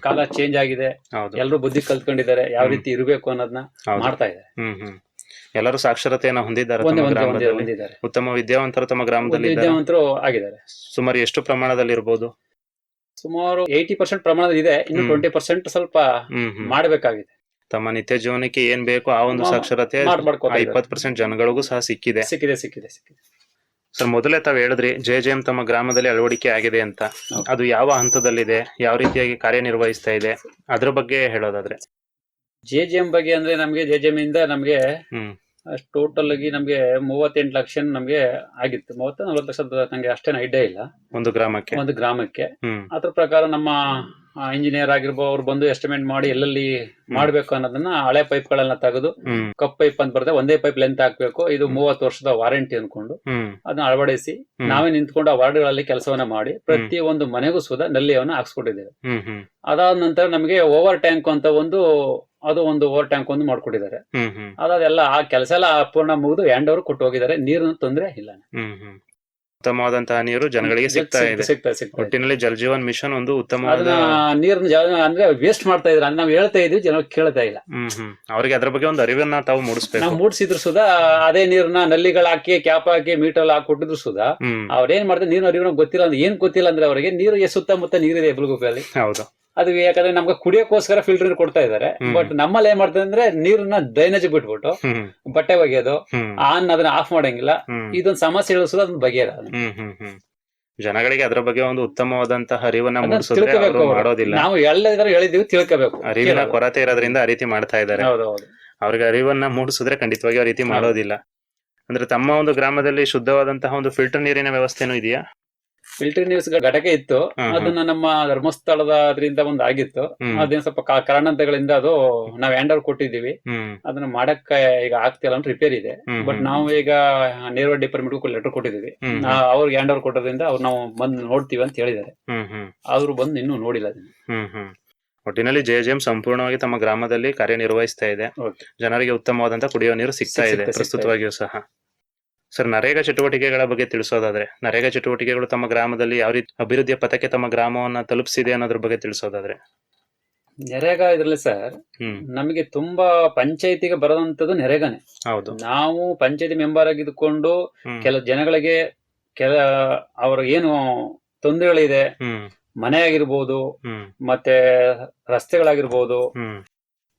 ಕಾಲ ಚೇಂಜ್ ಆಗಿದೆ. ಎಲ್ಲರೂ ಬುದ್ಧಿ ಕಲ್ತ್ಕೊಂಡಿದ್ದಾರೆ. ಯಾವ ರೀತಿ ಇರಬೇಕು ಅನ್ನೋದನ್ನ ಮಾಡ್ತಾ ಇದೆ ಎಲ್ಲರೂ ಸಾಕ್ಷರತೆಯನ್ನ ಹೊಂದಿದ್ದಾರೆ ಉತ್ತಮ ವಿದ್ಯಾವಂತರು ತಮ್ಮ ಗ್ರಾಮದಲ್ಲಿ ವಿದ್ಯಾವಂತರು ಆಗಿದ್ದಾರೆ. ಸುಮಾರು ಎಷ್ಟು ಪ್ರಮಾಣದಲ್ಲಿ ಇರ್ಬೋದು ಸುಮಾರು ಏಯ್ಟಿ ಪರ್ಸೆಂಟ್ ಪ್ರಮಾಣದಲ್ಲಿ ಇದೆ ಇನ್ನು. ಟ್ವೆಂಟಿ ಪರ್ಸೆಂಟ್ ಸ್ವಲ್ಪ ಮಾಡಬೇಕಾಗಿದೆ. ತಮ್ಮ ನಿತ್ಯ ಜೀವನಕ್ಕೆ ಏನ್ ಬೇಕೋ ಆ ಒಂದು ಸಾಕ್ಷರತೆ ಇಪ್ಪತ್. ಇಪ್ಪತ್ತು ಪರ್ಸೆಂಟ್ ಜನಗಳಿಗೂ ಸಹ ಸಿಕ್ಕಿದೆ. ಸಿಕ್ಕಿದೆ ಸಿಕ್ಕಿದೆ ಸಿಕ್ಕಿದೆ. ಸರ್ ಮೊದಲೇ ತಾವ್ ಹೇಳಿದ್ರಿ ಜೆ ಜೆ ಎಂ ತಮ್ಮ ಗ್ರಾಮದಲ್ಲಿ ಅಳವಡಿಕೆ ಆಗಿದೆ ಅಂತ. ಅದು ಯಾವ ಹಂತದಲ್ಲಿದೆ ಯಾವ ರೀತಿಯಾಗಿ ಕಾರ್ಯನಿರ್ವಹಿಸ್ತಾ ಇದೆ ಅದ್ರ ಬಗ್ಗೆ ಹೇಳೋದಾದ್ರೆ. ಜೆ ಜೆ ಎಂ ಬಗ್ಗೆ ಅಂದ್ರೆ ನಮ್ಗೆ ಜೆ ಜೆ ಎಂ ಇಂದ ನಮಗೆ ಹ್ಮ್ ಟೋಟಲ್ ಆಗಿ ನಮಗೆ ಮೂವತ್ತೆಂಟು ಲಕ್ಷ ನಮಗೆ ಆಗಿತ್ತು. ಮೂವತ್ತ ನಲವತ್ತು ಲಕ್ಷ ನಂಗೆ ಅಷ್ಟೇನು ಐಡಿಯಾ ಇಲ್ಲ. ಒಂದು ಗ್ರಾಮಕ್ಕೆ? ಒಂದು ಗ್ರಾಮಕ್ಕೆ. ಅದ್ರ ಪ್ರಕಾರ ನಮ್ಮ ಇಂಜಿನಿಯರ್ ಆಗಿರ್ಬೋದು ಅವ್ರು ಬಂದು ಎಸ್ಟಿಮೇಟ್ ಮಾಡಿ ಎಲ್ಲೆಲ್ಲಿ ಮಾಡ್ಬೇಕು ಅನ್ನೋದನ್ನ ಹಳೆ ಪೈಪ್ಗಳನ್ನ ತೆಗೆದು ಹ್ಮ್. ಕಪ್ ಪೈಪ್ ಅಂತ ಬರುತ್ತೆ ಒಂದೇ ಪೈಪ್ ಲೆಂತ್ ಹಾಕ್ಬೇಕು. ಇದು ಮೂವತ್ತು ವರ್ಷದ ವಾರಂಟಿ ಅನ್ಕೊಂಡು ಅದನ್ನ ಅಳವಡಿಸಿ ನಾವೇ ನಿಂತ್ಕೊಂಡು ಆ ವಾರ್ಡ್ಗಳಲ್ಲಿ ಕೆಲಸವನ್ನ ಮಾಡಿ ಪ್ರತಿ ಒಂದು ಮನೆಗೂ ಸುದ ನಲ್ಲಿಯವನ್ನ ಹ್ಮ್ ಅದಾದ ನಂತರ ನಮಗೆ ಓವರ್ ಟ್ಯಾಂಕ್ ಅಂತ ಒಂದು ಅದು ಒಂದು ಓವರ್ ಟ್ಯಾಂಕ್ ಒಂದು ಮಾಡ್ಕೊಟ್ಟಿದ್ದಾರೆ ಅದಾದೆಲ್ಲ ಆ ಕೆಲಸ ಎಲ್ಲ ಪೂರ್ಣ ಮುಗಿದು ಹ್ಯಾಂಡ್ ಅವರು ಕೊಟ್ಟು ಹೋಗಿದ್ದಾರೆ. ನೀರಿನ ತೊಂದರೆ ಇಲ್ಲ. ಉತ್ತಮವಾದಂತಹ ನೀರು ಜನಗಳಿಗೆ ಸಿಗ್ತಾ ಇದೆ. ಒಟ್ಟಿನಲ್ಲಿ ಜಲ್ ಜೀವನ್ ಮಿಷನ್ ಒಂದು ಉತ್ತಮವಾದ ನೀರಿನ ಜಾ- ಅಂದ್ರೆ ವೇಸ್ಟ್ ಮಾಡ್ತಾ ಇದ್ರ ನಾವು ಹೇಳ್ತಾ ಇದ್ವಿ ಜನ ಕೇಳ್ತಾ ಇಲ್ಲ. ಅವರಿಗೆ ಅದ್ರ ಬಗ್ಗೆ ಒಂದು ಅರಿವನ್ನ ತಾವು ಮೂಡಿಸ್ಬೇಕು. ನಾವು ಮೂಡಿಸಿದ್ರು ಸುಧಾ ಅದೇ ನೀರನ್ನ ನಲ್ಲಿಗಳು ಹಾಕಿ ಕ್ಯಾಪ್ ಹಾಕಿ ಮೀಟರ್ ಹಾಕಿ ಕೊಟ್ಟಿದ್ರು ಸುಧಾ ಅವ್ರೇನ್ ಮಾಡ್ತಾರೆ ನೀರು ಅರಿವನ್ನ ಗೊತ್ತಿಲ್ಲ ಅಂದ್ರೆ ಏನ್ ಗೊತ್ತಿಲ್ಲ ಅಂದ್ರೆ ಅವರಿಗೆ ನೀರು ಸುತ್ತಮುತ್ತ ನೀರಿದೆ ಹೌದು. ಅದು ಯಾಕಂದ್ರೆ ನಮ್ಗೆ ಕುಡಿಯೋಕೋಸ್ಕರ ಫಿಲ್ಟರ್ ಕೊಡ್ತಾ ಇದಾರೆ. ಬಟ್ ನಮ್ಮಲ್ಲಿ ಏನ್ ಮಾಡ್ತಾರೆ ಅಂದ್ರೆ ನೀರನ್ನ ಡ್ರೈನೇಜ್ ಬಿಟ್ಬಿಟ್ಟು ಬಟ್ಟೆ ಒಗೆಯೋದು ಆನ್ ಅದನ್ನ ಆಫ್ ಮಾಡಂಗಿಲ್ಲ. ಇದೊಂದು ಸಮಸ್ಯೆ ಇಳಿಸೋದು ಅದನ್ನ ಬಗೆಯಲ್ಲ ಜನಗಳಿಗೆ ಅದರ ಬಗ್ಗೆ ಒಂದು ಉತ್ತಮವಾದಂತಹ ಅರಿವನ್ನ ಮೂಡಿಸಿದ್ರೆ. ಮಾಡೋದಿಲ್ಲ. ನಾವು ಎಲ್ಲದಾರು ಹೇಳಿದೀವಿ ತಿಳ್ಕೋಬೇಕು. ಅರಿವಿನ ಕೊರತೆ ಇರೋದ್ರಿಂದ ಆ ರೀತಿ ಮಾಡ್ತಾ ಇದ್ದಾರೆ ಅವ್ರಿಗೆ ಅರಿವನ್ನ ಮೂಡಿಸಿದ್ರೆ ಖಂಡಿತವಾಗಿ ಆ ರೀತಿ ಮಾಡೋದಿಲ್ಲ. ಅಂದ್ರೆ ತಮ್ಮ ಒಂದು ಗ್ರಾಮದಲ್ಲಿ ಶುದ್ಧವಾದಂತಹ ಒಂದು ಫಿಲ್ಟರ್ ನೀರಿನ ವ್ಯವಸ್ಥೆನೂ ಇದೆಯಾ? ಫಿಲ್ಟರ್ ನ್ಯೂಸ್ ಘಟಕ ಇತ್ತು. ಅದನ್ನ ನಮ್ಮ ಧರ್ಮಸ್ಥಳದ ಅದರಿಂದ ಒಂದು ಆಗಿತ್ತು. ಅದೇ ಅದೇನ್ ಸ್ವಲ್ಪ ಕಾರಣಾಂತಗಳಿಂದ ಕಾರಣಾಂತರಗಳಿಂದ ಅದು ನಾವ್ ಹ್ಯಾಂಡ್ ಓವರ್ ಕೊಟ್ಟಿದ್ದೀವಿ ಅದನ್ನ ಮಾಡಕ್ಕೆ ಈಗ ಆಗ್ತಿಲ್ಲ ಅಂತ ರಿಪೇರ್ ಇದೆ. ಬಟ್ ನಾವು ಈಗ ನೇರ ಡಿಪಾರ್ಟ್ಮೆಂಟ್ ಲೆಟರ್ ಕೊಟ್ಟಿದೀವಿ ಅವ್ರಿಗೆ ಹ್ಯಾಂಡ್ ಓವರ್ ಕೊಟ್ಟೋದ್ರಿಂದ ಅವ್ರು ನಾವು ಬಂದು ನೋಡ್ತೀವಿ ಅಂತ ಹೇಳಿದ್ದಾರೆ. ಅವ್ರು ಬಂದು ಇನ್ನೂ ನೋಡಿಲ್ಲ ಅದನ್ನ. ಒಟ್ಟಿನಲ್ಲಿ ಜೆ ಜೆ ಎಂ ಸಂಪೂರ್ಣವಾಗಿ ತಮ್ಮ ಗ್ರಾಮದಲ್ಲಿ ಕಾರ್ಯನಿರ್ವಹಿಸ್ತಾ ಇದೆ. ಜನರಿಗೆ ಉತ್ತಮವಾದಂತಹ ಕುಡಿಯುವ ನೀರು ಸಿಗ್ತಾ ಇದೆ. ಪ್ರಸ್ತುತವಾಗಿಯೂ ಸಹ. ಸರ್ ನರೇಗಾ ಚಟುವಟಿಕೆಗಳ ಬಗ್ಗೆ ತಿಳಿಸೋದಾದ್ರೆ ನರೇಗಾ ಚಟುವಟಿಕೆಗಳು ತಮ್ಮ ಗ್ರಾಮದಲ್ಲಿ ಯಾವ ರೀತಿ ಅಭಿವೃದ್ಧಿಯ ಪಥಕ್ಕೆ ತಮ್ಮ ಗ್ರಾಮವನ್ನ ತಲುಪಿಸಿದೆ ಅನ್ನೋದ್ರ ಬಗ್ಗೆ ತಿಳಿಸೋದಾದ್ರೆ. ನರೇಗಾ ಇದ್ರಲ್ಲಿ ಸರ್ ನಮಗೆ ತುಂಬಾ ಪಂಚಾಯತಿಗೆ ಬರದಂತದ್ದು ನೆರೆಗಾನೆ. ಹೌದು. ನಾವು ಪಂಚಾಯತಿ ಮೆಂಬರ್ ಆಗಿದ್ಕೊಂಡು ಕೆಲ ಜನಗಳಿಗೆ ಕೆಲ ಅವ್ರ ಏನು ತೊಂದರೆಗಳಿದೆ ಮನೆ ಆಗಿರ್ಬೋದು ಮತ್ತೆ ರಸ್ತೆಗಳಾಗಿರ್ಬೋದು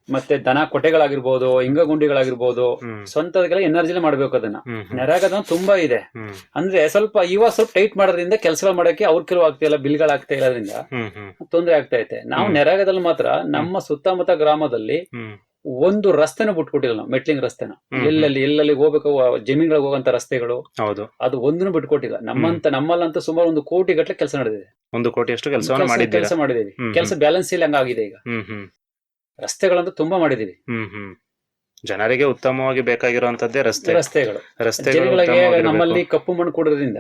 ಮತ್ತೆ ದನ ಕೊಟೆಗಳಾಗಿರ್ಬೋದು ಇಂಗ ಗುಂಡಿಗಳಾಗಿರ್ಬೋದು ಹ್ಮ್. ಸ್ವಂತದಕ್ಕೆಲ್ಲ ಎನರ್ಜಿಲೇ ಮಾಡ್ಬೇಕು ಅದನ್ನ. ನೆರಾಗದ ತುಂಬಾ ಇದೆ. ಅಂದ್ರೆ ಸ್ವಲ್ಪ ಇವಾಗ ಸ್ವಲ್ಪ ಟೈಟ್ ಮಾಡೋದ್ರಿಂದ ಕೆಲಸಗಳು ಮಾಡೋಕೆ ಅವ್ರ ಕೆಲವು ಆಗ್ತಾ ಇಲ್ಲ ಬಿಲ್ಗಳು ಆಗ್ತಾ ಇಲ್ಲ ಅದರಿಂದ ಹ್ಮ್ ಹ್ಮ್. ತೊಂದರೆ ಆಗ್ತಾ ಐತೆ. ನಾವು ನೆರಾಗದಲ್ಲಿ ಮಾತ್ರ ನಮ್ಮ ಸುತ್ತಮುತ್ತ ಗ್ರಾಮದಲ್ಲಿ ಒಂದು ರಸ್ತೆನ ಬಿಟ್ಕೊಟ್ಟಿಲ್ಲ ನಾವು ಮೆಟ್ಲಿಂಗ್ ರಸ್ತೆನ. ಎಲ್ಲೆಲ್ಲಿ ಎಲ್ಲೆಲ್ಲಿ ಹೋಗ್ಬೇಕು ಜಮೀನ್ಗಳಿಗೆ ಹೋಗಂತ ರಸ್ತೆಗಳು. ಹೌದು. ಅದು ಒಂದನ್ನು ಬಿಟ್ಕೊಟ್ಟಿಲ್ಲ. ನಮ್ಮಂತ ನಮ್ಮಲ್ಲಂತ ಸುಮಾರು ಒಂದು ಕೋಟಿ ಗಟ್ಟಲೆ ಕೆಲಸ ನಡೆದಿದೆ. ಒಂದು ಕೋಟಿ ಅಷ್ಟು ಕೆಲಸ ಮಾಡಿದೀವಿ ಹ್ಮ್, ಕೆಲಸ ಬ್ಯಾಲೆನ್ಸ್ ಇಲ್ಲ ಹಂಗಾಗಿದೆ ಈಗ. ರಸ್ತೆಗಳಂತೂ ತುಂಬಾ ಮಾಡಿದೀವಿ. ಹ್ಮ್ ಹ್ಮ್. ಜನರಿಗೆ ಉತ್ತಮವಾಗಿ ಬೇಕಾಗಿರುವಂತದ್ದೇ ರಸ್ತೆ. ರಸ್ತೆಗಳು. ರಸ್ತೆಗಳಿಗೆ ಜನಗಳಿಗೆ ನಮ್ಮಲ್ಲಿ ಕಪ್ಪು ಮಣ್ಣು ಕೊಡೋದ್ರಿಂದ